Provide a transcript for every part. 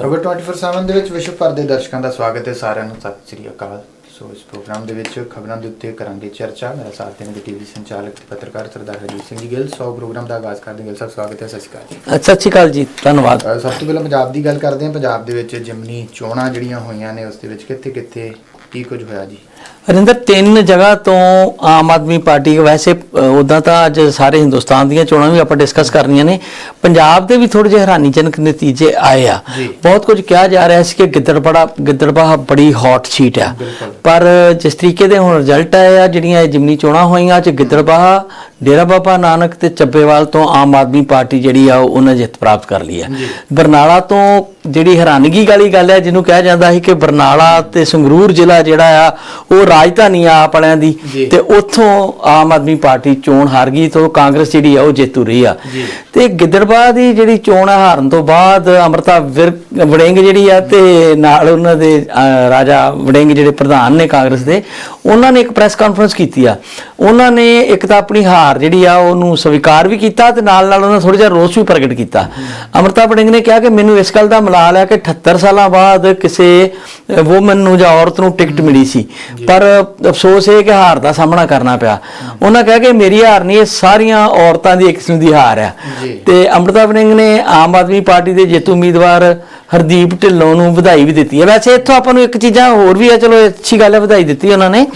ਖਬਰ 24/7 ਦੇ ਵਿੱਚ ਵਿਸ਼ਵ ਭਰ ਦੇ ਦਰਸ਼ਕਾਂ ਦਾ ਸਵਾਗਤ ਹੈ ਸਾਰਿਆਂ ਨੂੰ ਸਤਿ ਸ੍ਰੀ ਅਕਾਲ। ਸੋ ਇਸ ਪ੍ਰੋਗਰਾਮ ਦੇ ਵਿੱਚ ਖਬਰਾਂ ਦੇ ਉੱਤੇ ਕਰਾਂਗੇ ਚਰਚਾ। ਮੇਰਾ ਸਾਥ ਦੇਣਗੇ ਟੀਵੀ ਸੰਚਾਲਕ ਤੇ ਪੱਤਰਕਾਰ ਸਰਦਾਰ ਹਰਜੀਤ ਸਿੰਘ ਜੀ ਗਿੱਲ। ਸੋ ਪ੍ਰੋਗਰਾਮ ਦਾ ਆਗਾਜ਼ ਕਰਦੇ ਗਿੱਲ ਸਾਹਿਬ ਸਵਾਗਤ ਹੈ ਸਤਿ ਸ਼੍ਰੀ ਅਕਾਲ ਜੀ। ਸਤਿ ਸ਼੍ਰੀ ਅਕਾਲ ਜੀ ਧੰਨਵਾਦ। ਸਭ ਤੋਂ ਪਹਿਲਾਂ ਪੰਜਾਬ ਦੀ ਗੱਲ ਕਰਦੇ ਹਾਂ। ਪੰਜਾਬ ਦੇ ਵਿੱਚ ਜਿਮਨੀ ਚੋਣਾਂ ਜਿਹੜੀਆਂ ਹੋਈਆਂ ਨੇ ਉਸ ਦੇ ਵਿੱਚ ਕਿੱਥੇ ਕਿੱਥੇ ਕੀ ਕੁਝ ਹੋਇਆ ਜੀ? ਹਰਿੰਦਰ ਤਿੰਨ ਜਗ੍ਹਾ ਤੋਂ ਆਮ ਆਦਮੀ ਪਾਰਟੀ ਵੈਸੇ ਉਦਾਂ ਤਾਂ ਅੱਜ ਸਾਰੇ ਹਿੰਦੁਸਤਾਨ ਦੀਆਂ ਚੋਣਾਂ ਵੀ ਆਪਾਂ ਡਿਸਕਸ ਕਰਨੀਆਂ ਨੇ ਪੰਜਾਬ ਦੇ ਵੀ ਥੋੜੇ ਜਿਹੇ ਹੈਰਾਨੀਜਨਕ ਨਤੀਜੇ ਆਏ ਆ। ਬਹੁਤ ਕੁਝ ਕਿਹਾ ਜਾ ਰਿਹਾ ਸੀ ਕਿ ਗਿੱਦੜਪੜਾ ਗਿੱਦੜਬਾਹਾ ਬੜੀ ਹੌਟ ਸੀਟ ਆ। ਪਰ ਜਿਸ ਤਰੀਕੇ ਦੇ ਹੁਣ ਰਿਜ਼ਲਟ ਆਏ ਆ ਜਿਹੜੀਆਂ ਇਹ ਜਿਮਨੀ ਚੋਣਾਂ ਹੋਈਆਂ ਚ ਗਿੱਦੜਬਾਹਾ ਡੇਰਾ ਬਾਬਾ ਨਾਨਕ ਤੇ ਚੱਬੇਵਾਲ ਤੋਂ ਆਮ ਆਦਮੀ ਪਾਰਟੀ ਜਿਹੜੀ ਆ ਉਹ ਉਹਨਾਂ ਜਿੱਤ ਪ੍ਰਾਪਤ ਕਰ ਲਈ ਆ। ਬਰਨਾਲਾ ਤੋਂ ਜਿਹੜੀ ਹੈਰਾਨਗੀ ਵਾਲੀ ਗੱਲ ਹੈ ਜਿਹਨੂੰ ਕਿਹਾ ਜਾਂਦਾ ਸੀ ਕਿ ਬਰਨਾਲਾ ਤੇ ਸੰਗਰੂਰ ਜ਼ਿਲ੍ਹਾ ਜਿਹੜਾ ਆ ਉਹ ਰਾਜਧਾਨੀ ਆ ਆਪ ਵਾਲਿਆਂ ਦੀ। ਤੇ ਉੱਥੋਂ ਆਮ ਆਦਮੀ ਪਾਰਟੀ ਚੋਣ ਹਾਰ ਗਈ ਤੋਂ ਕਾਂਗਰਸ ਜਿਹੜੀ ਆ ਉਹ ਜੇਤੂ ਰਹੀ ਆ। ਤੇ ਗਿੱਦੜਬਾਹ ਦੀ ਜਿਹੜੀ ਚੋਣ ਹਾਰਨ ਤੋਂ ਬਾਅਦ ਅਮਰਤਾ ਵੜਿੰਗ ਜਿਹੜੀ ਆ ਤੇ ਨਾਲ ਉਹਨਾਂ ਦੇ ਰਾਜਾ ਵੜਿੰਗ ਜਿਹੜੇ ਪ੍ਰਧਾਨ ਨੇ ਕਾਂਗਰਸ ਦੇ ਉਹਨਾਂ ਨੇ ਇੱਕ ਪ੍ਰੈਸ ਕਾਨਫਰੰਸ ਕੀਤੀ ਆ ਉਹਨਾਂ ਨੇ ਇੱਕ ਤਾਂ ਆਪਣੀ ਹਾਰ ਜਿਹੜੀ ਆ ਉਹਨੂੰ ਸਵੀਕਾਰ ਵੀ ਕੀਤਾ ਤੇ ਨਾਲ ਨਾਲ ਉਹਨਾਂ ਥੋੜਾ ਜਿਹਾ ਰੋਸ ਵੀ ਪ੍ਰਗਟ ਕੀਤਾ ਅਮਰਤਾ ਵੜਿੰਗ ਨੇ ਕਿਹਾ ਕਿ ਮੈਨੂੰ ਇਸ ਗੱਲ ਦਾ ਮਲਾਲ ਹੈ ਕਿ 78 ਸਾਲਾਂ ਬਾਅਦ ਕਿਸੇ ਵੂਮਨ ਨੂੰ ਜਾਂ ਔਰਤ ਨੂੰ ਟਿਕਟ ਮਿਲੀ ਸੀ ਪਰ ਅਫਸੋਸ ਇਹ ਕਿ ਹਾਰ ਦਾ ਸਾਹਮਣਾ ਕਰਨਾ ਪਿਆ। ਉਹਨਾਂ ਕਿਹਾ ਕਿ ਮੇਰੀ ਹਾਰ ਨਹੀਂ ਇਹ ਸਾਰੀਆਂ ਔਰਤਾਂ ਦੀ ਇੱਕ ਕਿਸਮ ਦੀ ਹਾਰ ਆ। ਤੇ ਅੰਮ੍ਰਿਤਾ ਵੜਿੰਗ ਨੇ ਆਮ ਆਦਮੀ ਪਾਰਟੀ ਦੇ ਜੇਤੂ ਉਮੀਦਵਾਰ ਹਰਦੀਪ ਢਿੱਲੋਂ ਨੂੰ ਵਧਾਈ ਵੀ ਦਿੱਤੀ ਹੈ। ਵੈਸੇ ਇੱਥੋਂ ਆਪਾਂ ਨੂੰ ਇੱਕ ਚੀਜ਼ਾਂ ਹੋਰ ਵੀ ਹੈ ਚਲੋ ਅੱਛੀ ਗੱਲ ਹੈ ਵਧਾਈ ਦਿੱਤੀ ਉਹਨਾਂ ਨੇ।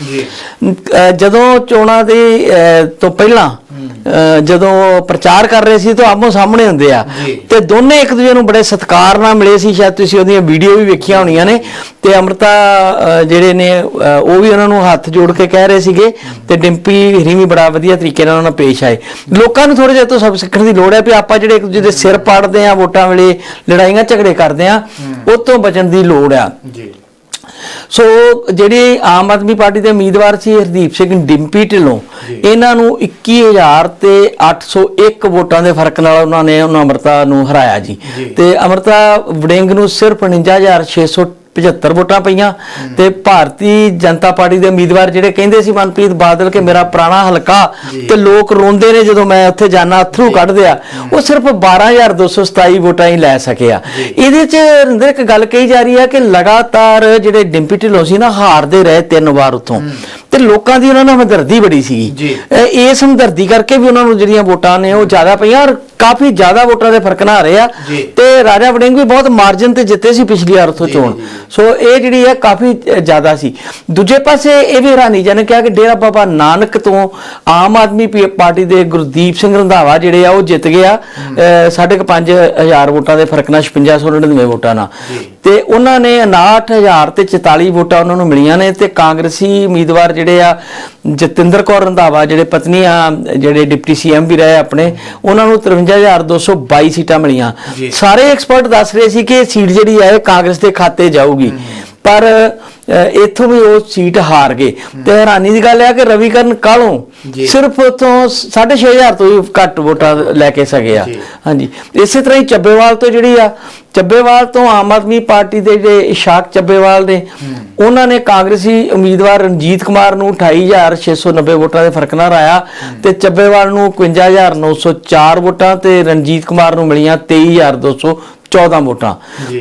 ਜਦੋਂ ਚੋਣਾਂ ਦੇ ਤੋਂ ਪਹਿਲਾਂ ਜਦੋਂ ਪ੍ਰਚਾਰ ਕਰ ਰਹੇ ਸੀ ਤਾਂ ਆਮੋ ਸਾਹਮਣੇ ਹੁੰਦੇ ਆ। ਤੇ ਦੋਨੇ ਇੱਕ ਦੂਜੇ ਨੂੰ ਬੜੇ ਸਤਿਕਾਰ ਨਾਲ ਮਿਲੇ ਸੀ। ਸ਼ਾਇਦ ਤੁਸੀਂ ਉਹਦੀਆਂ ਵੀਡੀਓ ਵੀ ਵੇਖੀਆਂ ਹੋਣੀਆਂ ਨੇ। ਤੇ ਅੰਮ੍ਰਿਤਾ ਜਿਹੜੇ ਨੇ ਉਹ ਵੀ ਉਹਨਾਂ ਨੂੰ ਹੱਥ ਜੋੜ ਕੇ ਕਹਿ ਰਹੇ ਸੀਗੇ। ਤੇ ਡਿੰਪੀ ਹਰੀ ਵੀ ਬੜਾ ਵਧੀਆ ਤਰੀਕੇ ਨਾਲ ਉਹਨਾਂ ਪੇਸ਼ ਆਏ। ਲੋਕਾਂ ਨੂੰ ਥੋੜੇ ਜਿਹਾ ਤੋਂ ਸਭ ਸਿੱਖਣ ਦੀ ਲੋੜ ਹੈ ਵੀ ਆਪਾਂ ਜਿਹੜੇ ਇੱਕ ਦੂਜੇ ਦੇ ਸਿਰ ਪਾੜਦੇ ਆ ਵੋਟਾਂ ਵੇਲੇ ਲੜਾਈਆਂ ਝਗੜੇ ਕਰਦੇ ਆ ਉਹ ਤੋਂ ਬਚਣ ਦੀ ਲੋੜ ਆ। ਜੀ। ਸੋ ਜਿਹੜੇ ਆਮ ਆਦਮੀ ਪਾਰਟੀ ਦੇ ਉਮੀਦਵਾਰ ਸੀ ਹਰਦੀਪ ਸਿੰਘ ਡਿੰਪੀ ਢਿੱਲੋਂ। ਇਹਨਾਂ ਨੂੰ 21000 ਤੇ 801 ਵੋਟਾਂ ਦੇ ਫ਼ਰਕ ਨਾਲ ਉਹਨਾਂ ਨੇ ਉਹਨਾਂ ਅਮਰਤਾ ਨੂੰ ਹਰਾਇਆ ਜੀ। ਤੇ ਅਮਰਤਾ ਵੜਿੰਗ ਨੂੰ ਸਿਰਫ 49675 ਵੋਟਾਂ ਪਈਆਂ ਤੇ ਭਾਰਤੀ ਜਨਤਾ ਪਾਰਟੀ ਦੇ ਉਮੀਦਵਾਰ ਜਿਹੜੇ ਕਹਿੰਦੇ ਸੀ ਮਨਪ੍ਰੀਤ ਬਾਦਲ ਕਿ ਮੇਰਾ ਪੁਰਾਣਾ ਹਲਕਾ। ਤੇ ਲੋਕ ਰੋਂਦੇ ਨੇ ਜਦੋਂ ਮੈਂ ਉੱਥੇ ਜਾਣਾ ਅਥਰੂ ਕੱਢਦੇ ਆ ਉਹ ਸਿਰਫ 12227 ਵੋਟਾਂ ਹੀ ਲੈ ਸਕਿਆ ਇਹਦੇ ਚ ਰਿੰਦਰ ਇੱਕ ਗੱਲ ਕਹੀ ਜਾ ਰਹੀ ਹੈ ਕਿ ਲਗਾਤਾਰ ਜਿਹੜੇ ਡਿੰਪੀ ਢਿੱਲੋਂ ਸੀ ਨਾ ਹਾਰਦੇ ਰਹੇ ਤਿੰਨ ਵਾਰ ਉੱਥੋਂ। ਤੇ ਲੋਕਾਂ ਦੀ ਉਹਨਾਂ ਨਾਲ ਹਮਦਰਦੀ ਬੜੀ। ਸੀਗੀ ਇਸ ਹਮਦਰਦੀ ਕਰਕੇ ਵੀ ਉਹਨਾਂ ਨੂੰ ਜਿਹੜੀਆਂ ਵੋਟਾਂ ਨੇ ਉਹ ਜ਼ਿਆਦਾ ਪਈਆਂ ਔਰ ਕਾਫੀ ਜ਼ਿਆਦਾ ਵੋਟਾਂ ਦੇ ਫ਼ਰਕ ਨਾਲ ਰਹੇ ਆ। ਤੇ ਰਾਜਾ ਵੜਿੰਗ ਵੀ ਬਹੁਤ ਮਾਰਜਨ ਤੇ ਜਿੱਤੇ ਸੀ ਪਿਛਲੀ ਵਾਰ ਉੱਥੋਂ ਚੋਣ। ਸੋ ਇਹ ਜਿਹੜੀ ਹੈ ਕਾਫੀ ਜ਼ਿਆਦਾ ਸੀ ਦੂਜੇ ਪਾਸੇ ਇਹ ਵੀ ਹੈਰਾਨੀਜਨਕ ਹੈ ਕਿ ਡੇਰਾ ਬਾਬਾ ਨਾਨਕ ਤੋਂ ਆਮ ਆਦਮੀ ਪਾਰਟੀ ਦੇ ਗੁਰਦੀਪ ਸਿੰਘ ਰੰਧਾਵਾ ਜਿਹੜੇ ਆ ਉਹ ਜਿੱਤ ਗਿਆ 5.5000 ਵੋਟਾਂ ਦੇ ਫ਼ਰਕ ਨਾਲ 5699 ਵੋਟਾਂ ਨਾਲ। ਤੇ ਉਹਨਾਂ ਨੇ 69000 ਤੇ 44 ਵੋਟਾਂ ਉਹਨਾਂ ਨੂੰ ਮਿਲੀਆਂ ਨੇ ਤੇ ਕਾਂਗਰਸੀ ਉਮੀਦਵਾਰ ਜਿਹੜੇ ਆ ਜਤਿੰਦਰ ਕੌਰ ਰੰਧਾਵਾ ਜਿਹੜੇ ਪਤਨੀ ਆ ਜਿਹੜੇ ਡਿਪਟੀ ਸੀਐਮ ਵੀ ਰਹੇ ਆਪਣੇ ਉਹਨਾਂ ਨੂੰ 53222 ਸੀਟਾਂ ਮਿਲੀਆਂ। ਸਾਰੇ ਐਕਸਪਰਟ ਦੱਸ ਰਹੇ ਸੀ ਕਿ ਇਹ ਸੀਟ ਜਿਹੜੀ ਹੈ ਇਹ ਕਾਂਗਰਸ ਦੇ ਖਾਤੇ ਜਾਊਗੀ। ਪਰ ਇੱਥੋਂ ਵੀ ਉਹ ਸੀਟ ਹਾਰ ਗਏ। ਤੇ ਹੈਰਾਨੀ ਦੀ ਗੱਲ ਹੈ ਕਿ ਰਵੀਕਰਨ। ਕਾਲੋਂ ਸਿਰਫ ਉਥੋਂ 6500 ਤੋਂ ਵੀ ਘੱਟ ਵੋਟਾਂ ਲੈ ਕੇ ਸਕੇ ਆ। ਹਾਂਜੀ। ਇਸੇ ਤਰ੍ਹਾਂ ਹੀ ਚੱਬੇਵਾਲ ਤੋਂ ਜਿਹੜੀ ਆ ਚੱਬੇਵਾਲ ਤੋਂ ਆਮ ਆਦਮੀ ਪਾਰਟੀ ਦੇ ਜਿਹੜੇ ਇਸ਼ਾਕ ਚੱਬੇਵਾਲ ਨੇ ਉਹਨਾਂ ਨੇ ਕਾਂਗਰਸੀ ਉਮੀਦਵਾਰ ਰਣਜੀਤ ਕੁਮਾਰ ਨੂੰ 28690 ਵੋਟਾਂ ਦੇ ਫ਼ਰਕ ਨਾਲ ਹਰਾਇਆ ਤੇ ਚੱਬੇਵਾਲ ਨੂੰ 51904 ਵੋਟਾਂ ਤੇ ਰਣਜੀਤ ਕੁਮਾਰ ਨੂੰ ਮਿਲੀਆਂ 23214 ਵੋਟਾਂ।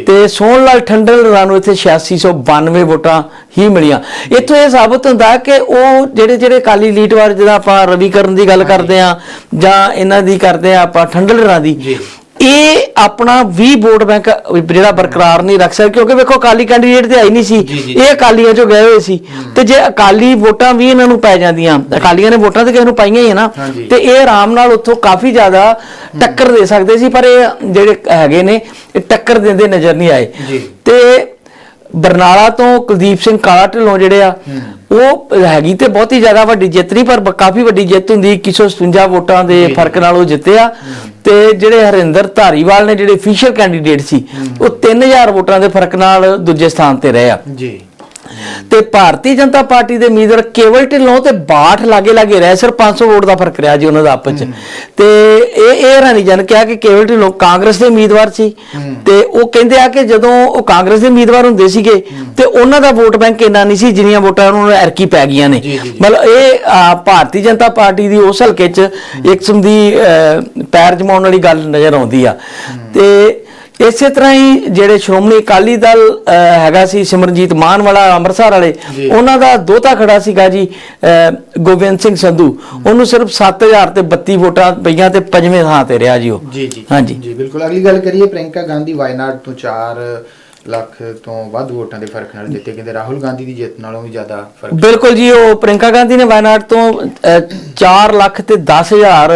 ਤੇ ਸੋਹਣ ਲਾਲ ਠੰਡਲ ਰਾਂ ਨੂੰ ਇੱਥੇ 8692 ਵੋਟਾਂ ਹੀ ਮਿਲੀਆਂ ਇੱਥੋਂ ਇਹ ਸਾਬਤ ਹੁੰਦਾ ਕਿ ਉਹ ਜਿਹੜੇ ਜਿਹੜੇ ਕਾਲੀ ਲੀਟ ਵਾਰ ਜਿਹਦਾ ਆਪਾਂ ਰਵੀਕਰਨ ਦੀ ਗੱਲ ਕਰਦੇ ਆ ਜਾਂ ਇਹਨਾਂ ਦੀ ਕਰਦੇ ਆ ਆਪਾਂ ਠੰਡਲ ਰਾਂ ਦੀ। ਇਹ ਆਪਣਾ ਵੀ ਵੋਟ ਬੈਂਕ ਜਿਹੜਾ ਬਰਕਰਾਰ ਨਹੀਂ ਰੱਖ ਸਕਦਾ ਕਿਉਂਕਿ ਵੇਖੋ ਅਕਾਲੀ ਕੈਂਡੀਡੇਟ ਤੇ ਆਈ ਨਹੀਂ ਸੀ। ਇਹ ਅਕਾਲੀਆਂ ਚੋਂ ਗਏ ਹੋਏ ਸੀ ਤੇ ਜੇ ਅਕਾਲੀ ਵੋਟਾਂ ਵੀ ਇਹਨਾਂ ਨੂੰ ਪੈ ਜਾਂਦੀਆਂ ਅਕਾਲੀਆਂ ਨੇ ਵੋਟਾਂ ਤੇ ਕਿਸੇ ਨੂੰ ਪਾਈਆਂ ਹੀ ਹੈ ਨਾ। ਤੇ ਇਹ ਆਰਾਮ ਨਾਲ ਉੱਥੋਂ ਕਾਫੀ ਜ਼ਿਆਦਾ ਟੱਕਰ ਦੇ ਸਕਦੇ ਸੀ ਪਰ ਇਹ ਜਿਹੜੇ ਹੈਗੇ ਨੇ ਇਹ ਟੱਕਰ ਦਿੰਦੇ ਨਜ਼ਰ ਨਹੀਂ ਆਏ। ਤੇ ਬਰਨਾਲਾ ਤੋਂ ਕੁਲਦੀਪ ਸਿੰਘ ਕਾਲਾ ਢਿੱਲੋਂ ਜਿਹੜੇ ਆ ਉਹ ਹੈਗੀ ਤੇ ਬਹੁਤੀ ਜ਼ਿਆਦਾ ਵੱਡੀ ਜਿੱਤ ਨਹੀਂ ਪਰ ਕਾਫੀ ਵੱਡੀ ਜਿੱਤ ਹੁੰਦੀ 2157 ਵੋਟਾਂ ਦੇ। ਫ਼ਰਕ ਨਾਲ ਉਹ ਜਿੱਤਿਆ ਤੇ ਜਿਹੜੇ ਹਰਿੰਦਰ ਧਾਰੀਵਾਲ ਨੇ ਜਿਹੜੇ ਅਫੀਸ਼ੀਅਲ ਕੈਂਡੀਡੇਟ ਸੀ ਉਹ 3000 ਵੋਟਾਂ ਦੇ ਫ਼ਰਕ ਨਾਲ ਦੂਜੇ ਸਥਾਨ ਤੇ ਰਹੇ ਆ। ਜੀ। ਤੇ ਭਾਰਤੀ ਜਨਤਾ ਪਾਰਟੀ ਦੇ ਉਮੀਦਵਾਰ ਕੇਵਲ ਢਿੱਲੋਂ ਤੇ 62 ਲਾਗੇ ਲਾਗੇ ਰਹਿ ਸਿਰ 500 ਵੋਟ ਦਾ ਫ਼ਰਕ ਰਿਹਾ ਜੀ ਉਹਨਾਂ ਦਾ ਆਪਸ ਤੇ ਇਹ ਇਹ ਰਾਣੀ ਜਨ ਕਿਹਾ ਕਿ ਕੇਵਲ ਢਿੱਲੋਂ ਕਾਂਗਰਸ ਦੇ ਉਮੀਦਵਾਰ ਸੀ। ਤੇ ਉਹ ਕਹਿੰਦੇ ਆ ਕਿ ਜਦੋਂ ਉਹ ਕਾਂਗਰਸ ਦੇ ਉਮੀਦਵਾਰ ਹੁੰਦੇ ਸੀਗੇ ਤੇ ਉਹਨਾਂ ਦਾ ਵੋਟ ਬੈਂਕ ਇੰਨਾ ਨਹੀਂ ਸੀ ਜਿੰਨੀਆਂ ਵੋਟਾਂ ਉਹਨਾਂ ਨੂੰ ਐਰਕੀ ਪੈ ਗਈਆਂ ਨੇ। ਮਤਲਬ ਇਹ ਭਾਰਤੀ ਜਨਤਾ ਪਾਰਟੀ ਦੀ ਉਸ ਹਲਕੇ 'ਚ ਇੱਕ ਕਿਸਮ ਦੀ ਪੈਰ ਜਮਾਉਣ ਵਾਲੀ ਗੱਲ ਨਜ਼ਰ ਆਉਂਦੀ ਆ। ਤੇ ਇਸੇ ਤਰ੍ਹਾਂ ਹੀ ਜਿਹੜੇ ਸ਼੍ਰੋਮਣੀ ਅਕਾਲੀ ਦਲ ਹੈਗਾ ਸੀ ਸਿਮਰਨਜੀਤ ਮਾਨ ਵਾਲਾ ਅੰਮ੍ਰਿਤਸਰ ਵਾਲੇ। ਉਹਨਾਂ ਦਾ ਦੋਤਾ ਖੜਾ ਸੀਗਾ ਜੀ ਗੋਬਿੰਦ ਸਿੰਘ ਸੰਧੂ। ਉਹਨੂੰ ਸਿਰਫ 7000 ਤੇ 32 ਵੋਟਾਂ ਪਈਆਂ ਤੇ ਪੰਜਵੇਂ ਥਾਂ ਤੇ ਰਿਹਾ ਜੀ ਉਹ। ਜੀ ਜੀ। ਹਾਂਜੀ। ਜੀ ਬਿਲਕੁਲ। ਅਗਲੀ ਗੱਲ ਕਰੀਏ ਪ੍ਰਿੰਕਾ ਗਾਂਧੀ ਵਾਇਨਾਡ ਤੋਂ 4 ਲੱਖ ਤੋਂ ਵੱਧ ਵੋਟਾਂ ਦੇ ਫ਼ਰਕ ਨਾਲ ਜਿੱਤੇ ਕਹਿੰਦੇ ਰਾਹੁਲ ਗਾਂਧੀ ਦੀ ਜਿੱਤ ਨਾਲੋਂ ਵੀ ਜ਼ਿਆਦਾ ਫ਼ਰਕ ਬਿਲਕੁਲ ਜੀ ਉਹ ਪ੍ਰਿੰਕਾ ਗਾਂਧੀ ਨੇ ਵਾਇਨਾਡ ਤੋਂ 4 ਲੱਖ ਤੇ 10000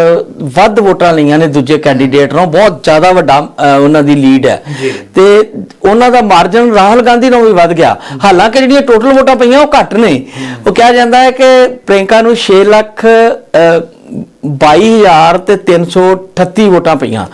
ਵੱਧ ਵੋਟਾਂ ਲਈਆਂ ਨੇ ਦੂਜੇ ਕੈਂਡੀਡੇਟ ਨਾਲੋਂ ਬਹੁਤ ਜ਼ਿਆਦਾ ਵੱਡਾ ਉਹਨਾਂ ਦੀ ਲੀਡ ਹੈ। ਤੇ ਉਹਨਾਂ ਦਾ ਮਾਰਜਨ ਰਾਹੁਲ ਗਾਂਧੀ ਨਾਲੋਂ ਵੀ ਵੱਧ ਗਿਆ। ਹਾਲਾਂਕਿ ਜਿਹੜੀਆਂ ਟੋਟਲ ਵੋਟਾਂ ਪਈਆਂ ਉਹ ਘੱਟ ਨੇ। ਉਹ ਕਿਹਾ ਜਾਂਦਾ ਹੈ ਕਿ ਪ੍ਰਿੰਕਾ ਨੂੰ 6 ਲੱਖ ਅਹ, 22000 ਤੇ 338 ਵੋਟਾਂ ਪਈਆਂ।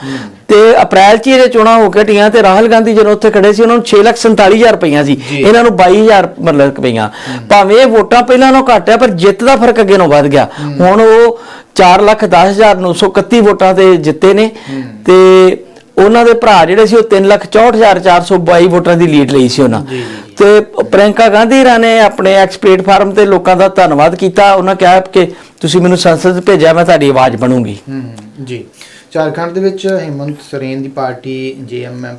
ਤੇ ਅਪ੍ਰੈਲ 'ਚ ਹੀ ਇਹ ਚੋਣਾਂ ਹੋ ਕੇ ਹਟੀਆਂ ਤੇ ਰਾਹੁਲ ਗਾਂਧੀ ਜਦੋਂ ਉੱਥੇ ਖੜੇ ਸੀ ਉਹਨਾਂ ਨੂੰ 6,47,000 ਪਈਆਂ ਸੀ। ਇਹਨਾਂ ਨੂੰ 22000 ਮਤਲਬ ਪਈਆਂ। ਭਾਵੇਂ ਇਹ ਵੋਟਾਂ ਪਹਿਲਾਂ ਨਾਲੋਂ ਘੱਟ ਹੈ ਪਰ ਜਿੱਤ ਦਾ ਫ਼ਰਕ ਅੱਗੇ ਨਾਲੋਂ ਵੱਧ ਗਿਆ। ਹੁਣ ਉਹ 4,10,931 ਵੋਟਾਂ ਤੇ ਜਿੱਤੇ ਨੇ। ਤੇ ਉਹਨਾਂ ਦੇ ਭਰਾ ਜਿਹੜੇ ਸੀ ਉਹ 3,64,422 ਵੋਟਾਂ ਦੀ ਲੀਡ ਲਈ ਸੀ ਉਹਨਾਂ। ਤੇ ਪ੍ਰਿੰਕਾ ਗਾਂਧੀ ਰਾਂ ਨੇ ਆਪਣੇ ਐਕਸ ਪਲੇਟਫਾਰਮ ਤੇ ਲੋਕਾਂ ਦਾ ਧੰਨਵਾਦ ਕੀਤਾ। ਉਹਨਾਂ ਕਿਹਾ ਕਿ ਤੁਸੀਂ ਮੈਨੂੰ ਸੰਸਦ ਭੇਜਿਆ ਮੈਂ ਤੁਹਾਡੀ ਆਵਾਜ਼ ਬਣੂੰਗੀ। ਹੂੰ ਜੀ। ਝਾਰਖੰਡ ਦੇ ਵਿੱਚ ਹਿਮੰਤ ਸੋਰੇਨ ਦੀ ਪਾਰਟੀ ਜੇਐਮਐਮ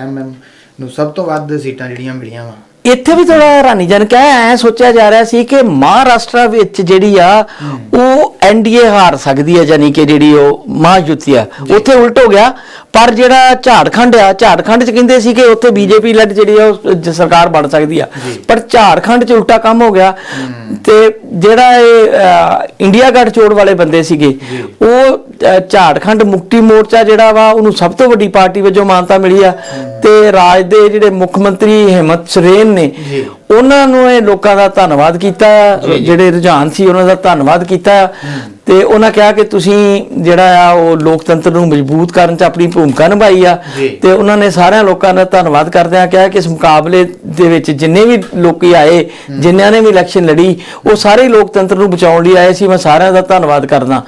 ਐਮਐਮ ਨੂੰ ਸਭ ਤੋਂ ਵੱਧ ਸੀਟਾਂ ਜਿਹੜੀਆਂ ਮਿਲੀਆਂ ਵਾ। ਇੱਥੇ ਵੀ ਥੋੜਾ ਹੈਰਾਨੀਜਨਕ ਹੈ ਐ ਸੋਚਿਆ ਜਾ ਰਿਹਾ ਸੀ ਕਿ ਮਹਾਰਾਸ਼ਟਰ ਵਿੱਚ ਜਿਹੜੀ ਆ ਉਹ ਐਨਡੀਏ ਹਾਰ ਸਕਦੀ ਹੈ ਯਾਨੀ ਕਿ ਜਿਹੜੀ ਉਹ ਮਹਾਯੁਤੀ ਆ। ਉੱਥੇ ਉਲਟ ਹੋ ਗਿਆ। ਪਰ ਜਿਹੜਾ ਝਾੜਖੰਡ ਆ ਝਾੜਖੰਡ ਚ ਕਹਿੰਦੇ ਸੀ ਕਿ ਉੱਥੇ ਬੀਜੇਪੀ ਲੜ ਜਿਹੜੀ ਆ ਉਹ ਸਰਕਾਰ ਬਣ ਸਕਦੀ ਆ। ਪਰ ਝਾੜਖੰਡ ਚ ਉਲਟਾ ਕੰਮ ਹੋ ਗਿਆ ਤੇ ਜਿਹੜਾ ਇਹ ਇੰਡੀਆ ਗੱਠਜੋੜ ਵਾਲੇ ਬੰਦੇ ਸੀਗੇ। ਉਹ ਝਾੜਖੰਡ ਮੁਕਤੀ ਮੋਰਚਾ ਜਿਹੜਾ ਵਾ ਉਹਨੂੰ ਸਭ ਤੋਂ ਵੱਡੀ ਪਾਰਟੀ ਵਜੋਂ ਮਾਨਤਾ ਮਿਲੀ ਆ ਤੇ ਰਾਜ ਦੇ ਜਿਹੜੇ ਮੁੱਖ ਮੰਤਰੀ ਹਿੰਮਤ ਸਰੇਨ ਨੇ। ਉਹਨਾਂ ਨੂੰ ਇਹ ਲੋਕਾਂ ਦਾ ਧੰਨਵਾਦ ਕੀਤਾ। ਜਿਹੜੇ ਰੁਝਾਨ ਸੀ ਉਹਨਾਂ ਦਾ ਧੰਨਵਾਦ ਕੀਤਾ ਤੇ ਉਹਨਾਂ ਕਿਹਾ ਕਿ ਤੁਸੀਂ ਜਿਹੜਾ ਆ ਉਹ ਲੋਕਤੰਤਰ ਨੂੰ ਮਜ਼ਬੂਤ ਕਰਨ 'ਚ ਆਪਣੀ ਭੂਮਿਕਾ ਨਿਭਾਈ ਆ। ਤੇ ਉਹਨਾਂ ਨੇ ਸਾਰਿਆਂ ਲੋਕਾਂ ਦਾ ਧੰਨਵਾਦ ਕਰਦਿਆਂ ਕਿਹਾ ਕਿ ਇਸ ਮੁਕਾਬਲੇ ਦੇ ਵਿੱਚ ਜਿੰਨੇ ਵੀ ਲੋਕੀ ਆਏ ਜਿਨ੍ਹਾਂ ਨੇ ਵੀ ਇਲੈਕਸ਼ਨ ਲੜੀ ਉਹ ਸਾਰੇ ਲੋਕਤੰਤਰ ਨੂੰ ਬਚਾਉਣ ਲਈ ਆਏ ਸੀ। ਮੈਂ ਸਾਰਿਆਂ ਦਾ ਧੰਨਵਾਦ ਕਰਦਾ।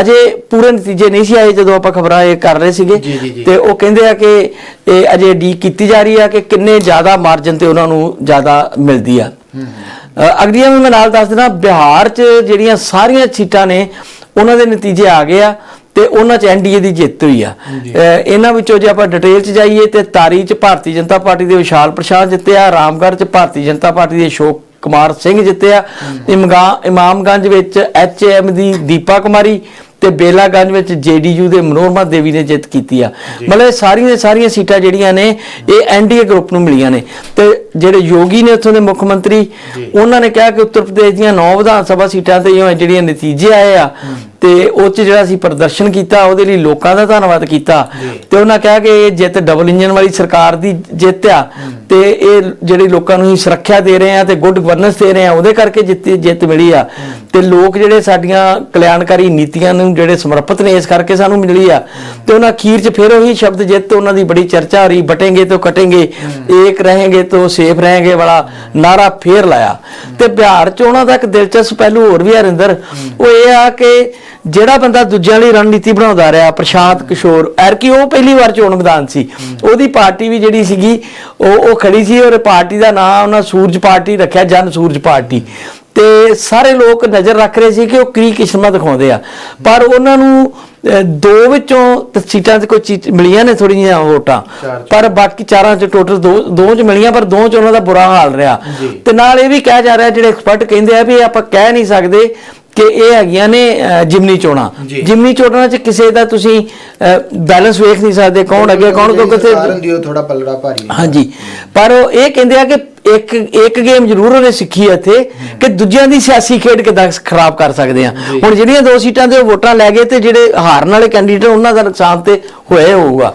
ਅਜੇ ਪੂਰੇ ਨਤੀਜੇ ਨਹੀਂ ਸੀ ਆਏ ਜਦੋਂ ਆਪਾਂ ਖਬਰਾਂ ਇਹ ਕਰ ਰਹੇ ਸੀਗੇ। ਤੇ ਉਹ ਕਹਿੰਦੇ ਆ ਕਿ ਇਹ ਅਜੇ ਡੀ ਕੀਤੀ ਜਾ ਰਹੀ ਆ ਕਿ ਕਿੰਨੇ ਜ਼ਿਆਦਾ ਮਾਰਜਨ ਤੇ ਉਹਨਾਂ ਨੂੰ ਜ਼ਿਆਦਾ ਮਿਲਦੀ ਆ। ਅਗਲੀਆਂ ਵੀ ਮੈਂ ਨਾਲ ਦੱਸ ਦੇਣਾ ਬਿਹਾਰ 'ਚ ਜਿਹੜੀਆਂ ਸਾਰੀਆਂ ਸੀਟਾਂ ਨੇ ਉਹਨਾਂ ਦੇ ਨਤੀਜੇ ਆ ਗਏ ਆ ਤੇ ਉਹਨਾਂ 'ਚ ਐਨਡੀਏ ਦੀ ਜਿੱਤ ਹੋਈ ਆ। ਇਹਨਾਂ ਵਿੱਚੋਂ ਜੇ ਆਪਾਂ ਡਿਟੇਲ 'ਚ ਜਾਈਏ ਤੇ ਤਾਰੀ 'ਚ ਭਾਰਤੀ ਜਨਤਾ ਪਾਰਟੀ ਦੇ ਵਿਸ਼ਾਲ ਪ੍ਰਸ਼ਾਦ ਜਿੱਤਿਆ ਰਾਮਗੜ੍ਹ 'ਚ ਭਾਰਤੀ ਜਨਤਾ ਪਾਰਟੀ ਦੇ ਅਸ਼ੋਕ ਕੁਮਾਰ ਸਿੰਘ ਜਿੱਤਿਆ ਇਮਗਾ ਇਮਾਮਗੰਜ ਵਿੱਚ ਐਚਐਮ ਦੀ ਦੀਪਾ ਕੁਮਾਰੀ ਤੇ ਬੇਲਾਗੰਜ ਵਿੱਚ ਜੇਡੀਯੂ ਦੇ ਮਨੋਰਮਾ ਦੇਵੀ ਨੇ ਜਿੱਤ ਕੀਤੀ ਆ। ਮਤਲਬ ਇਹ ਸਾਰੀਆਂ ਸਾਰੀਆਂ ਸੀਟਾਂ ਜਿਹੜੀਆਂ ਨੇ ਇਹ ਐਨਡੀਏ ਗਰੁੱਪ ਨੂੰ ਮਿਲੀਆਂ ਨੇ। ਤੇ ਜਿਹੜੇ ਯੋਗੀ ਨੇ ਉੱਥੋਂ ਦੇ ਮੁੱਖ ਮੰਤਰੀ। ਉਹਨਾਂ ਨੇ ਕਿਹਾ ਕਿ ਉੱਤਰ ਪ੍ਰਦੇਸ਼ ਦੀਆਂ 9 ਵਿਧਾਨ ਸਭਾ ਸੀਟਾਂ ਤੇ ਜਿਹੜੀਆਂ ਨਤੀਜੇ ਆਏ ਆ ਤੇ ਉਹ 'ਚ ਜਿਹੜਾ ਅਸੀਂ ਪ੍ਰਦਰਸ਼ਨ ਕੀਤਾ ਉਹਦੇ ਲਈ ਲੋਕਾਂ ਦਾ ਧੰਨਵਾਦ ਕੀਤਾ। ਤੇ ਉਹਨਾਂ ਕਿਹਾ ਕਿ ਇਹ ਜਿੱਤ ਡਬਲ ਇੰਜਨ ਵਾਲੀ ਸਰਕਾਰ ਦੀ ਜਿੱਤ ਆ। ਤੇ ਇਹ ਜਿਹੜੇ ਲੋਕਾਂ ਨੂੰ ਹੀ ਸੁਰੱਖਿਆ ਦੇ ਰਹੇ ਆ ਤੇ ਗੁੱਡ ਗਵਰਨੈਂਸ ਦੇ ਰਹੇ ਆ ਉਹਦੇ ਕਰਕੇ ਜਿੱਤ ਜਿੱਤ ਮਿਲੀ ਆ। ਤੇ ਲੋਕ ਜਿਹੜੇ ਸਾਡੀਆਂ ਕਲਿਆਣਕਾਰੀ ਨੀਤੀਆਂ ਨੂੰ ਜਿਹੜੇ ਸਮਰਪਿਤ ਨੇ, ਇਸ ਕਰਕੇ ਸਾਨੂੰ ਮਿਲੀ ਆ। ਤੇ ਉਹਨਾਂ ਅਖੀਰ 'ਚ ਫਿਰ ਉਹੀ ਸ਼ਬਦ ਜਿੱਤ ਉਹਨਾਂ ਦੀ ਬੜੀ ਚਰਚਾ ਹੋ ਰਹੀ ਬਟेंगे ਤੋਂ ਕਟेंगे ਏਕ ਰਹੇਗੇ ਤੋਂ ਸੇਫ ਰਹੇਗੇ ਵਾਲਾ ਨਾਰਾ ਫੇਰ ਲਾਇਆ। ਤੇ ਬਿਹਾਰ 'ਚ ਉਹਨਾਂ ਦਾ ਇੱਕ ਦਿਲਚਸਪ ਪਹਿਲੂ ਹੋਰ ਵੀ ਆ ਰਿੰਦਰ ਉਹ ਇਹ ਆ ਕਿ ਜਿਹੜਾ ਬੰਦਾ ਦੂਜਿਆਂ ਲਈ ਰਣਨੀਤੀ ਬਣਾਉਂਦਾ ਰਿਹਾ, ਪ੍ਰਸ਼ਾਂਤ ਕਿਸ਼ੋਰ ਐਰ ਕਿ ਉਹ ਪਹਿਲੀ ਵਾਰ ਚੋਣ ਮੈਦਾਨ ਸੀ। ਉਹਦੀ ਪਾਰਟੀ ਵੀ ਜਿਹੜੀ ਸੀਗੀ, ਉਹ ਉਹ ਖੜੀ ਸੀ, ਔਰ ਪਾਰਟੀ ਦਾ ਨਾਮ ਉਹਨਾਂ ਸੂਰਜ ਪਾਰਟੀ ਰੱਖਿਆ, ਜਨ ਸੂਰਜ ਪਾਰਟੀ। ਤੇ ਸਾਰੇ ਲੋਕ ਨਜ਼ਰ ਰੱਖ ਰਹੇ ਸੀ ਕਿ ਉਹ ਕੀ ਕਿਸਮਤ ਦਿਖਾਉਂਦੇ ਆ ਪਰ ਉਹਨਾਂ ਨੂੰ ਦੋ ਵਿੱਚੋਂ ਸੀਟਾਂ ਤੇ ਕੋਈ ਚੀਜ਼ ਮਿਲੀਆਂ ਨੇ ਥੋੜੀਆਂ ਵੋਟਾਂ। ਪਰ ਬਾਕੀ ਚਾਰਾਂ ਚ ਟੋਟਲ ਦੋ ਦੋ ਚ ਮਿਲੀਆਂ ਪਰ ਦੋ ਚ ਉਹਨਾਂ ਦਾ ਬੁਰਾ ਹਾਲ ਰਿਹਾ। ਤੇ ਨਾਲ ਇਹ ਵੀ ਕਿਹਾ ਜਾ ਰਿਹਾ ਜਿਹੜੇ ਐਕਸਪਰਟ ਕਹਿੰਦੇ ਆ ਵੀ ਆਪਾਂ ਕਹਿ ਨਹੀਂ ਸਕਦੇ ਕਿ ਇਹ ਹੈਗੀਆਂ ਨੇ ਜਿਮਨੀ ਚੋਣਾਂ। ਜਿਮਨੀ ਚੋਣਾਂ ਚ ਕਿਸੇ ਦਾ ਤੁਸੀਂ ਬੈਲੈਂਸ ਵੇਖ ਨਹੀਂ ਸਕਦੇ ਕੌਣ ਅੱਗੇ ਕੌਣ ਕੋ ਕਿੱਥੇ ਕਾਰਨ ਦੀ ਉਹ ਥੋੜਾ ਪਲੜਾ ਭਾਰੀ। ਹਾਂਜੀ ਪਰ ਉਹ ਇਹ ਕਹਿੰਦੇ ਆ ਕਿ ਇੱਕ ਇੱਕ ਗੇਮ ਜ਼ਰੂਰ ਉਹਨੇ ਸਿੱਖੀ ਇੱਥੇ ਕਿ ਦੂਜਿਆਂ ਦੀ ਸਿਆਸੀ ਖੇਡ ਕਿਦਾਂ ਖਰਾਬ ਕਰ ਸਕਦੇ ਆ। ਹੁਣ ਜਿਹੜੀਆਂ ਦੋ ਸੀਟਾਂ ਤੇ ਉਹ ਵੋਟਾਂ ਲੈ ਗਏ ਤੇ ਜਿਹੜੇ ਹਾਰਨ ਵਾਲੇ ਕੈਂਡੀਡੇਟ ਉਹਨਾਂ ਦਾ ਨੁਕਸਾਨ ਤੇ ਹੋਇਆ ਹੋਊਗਾ।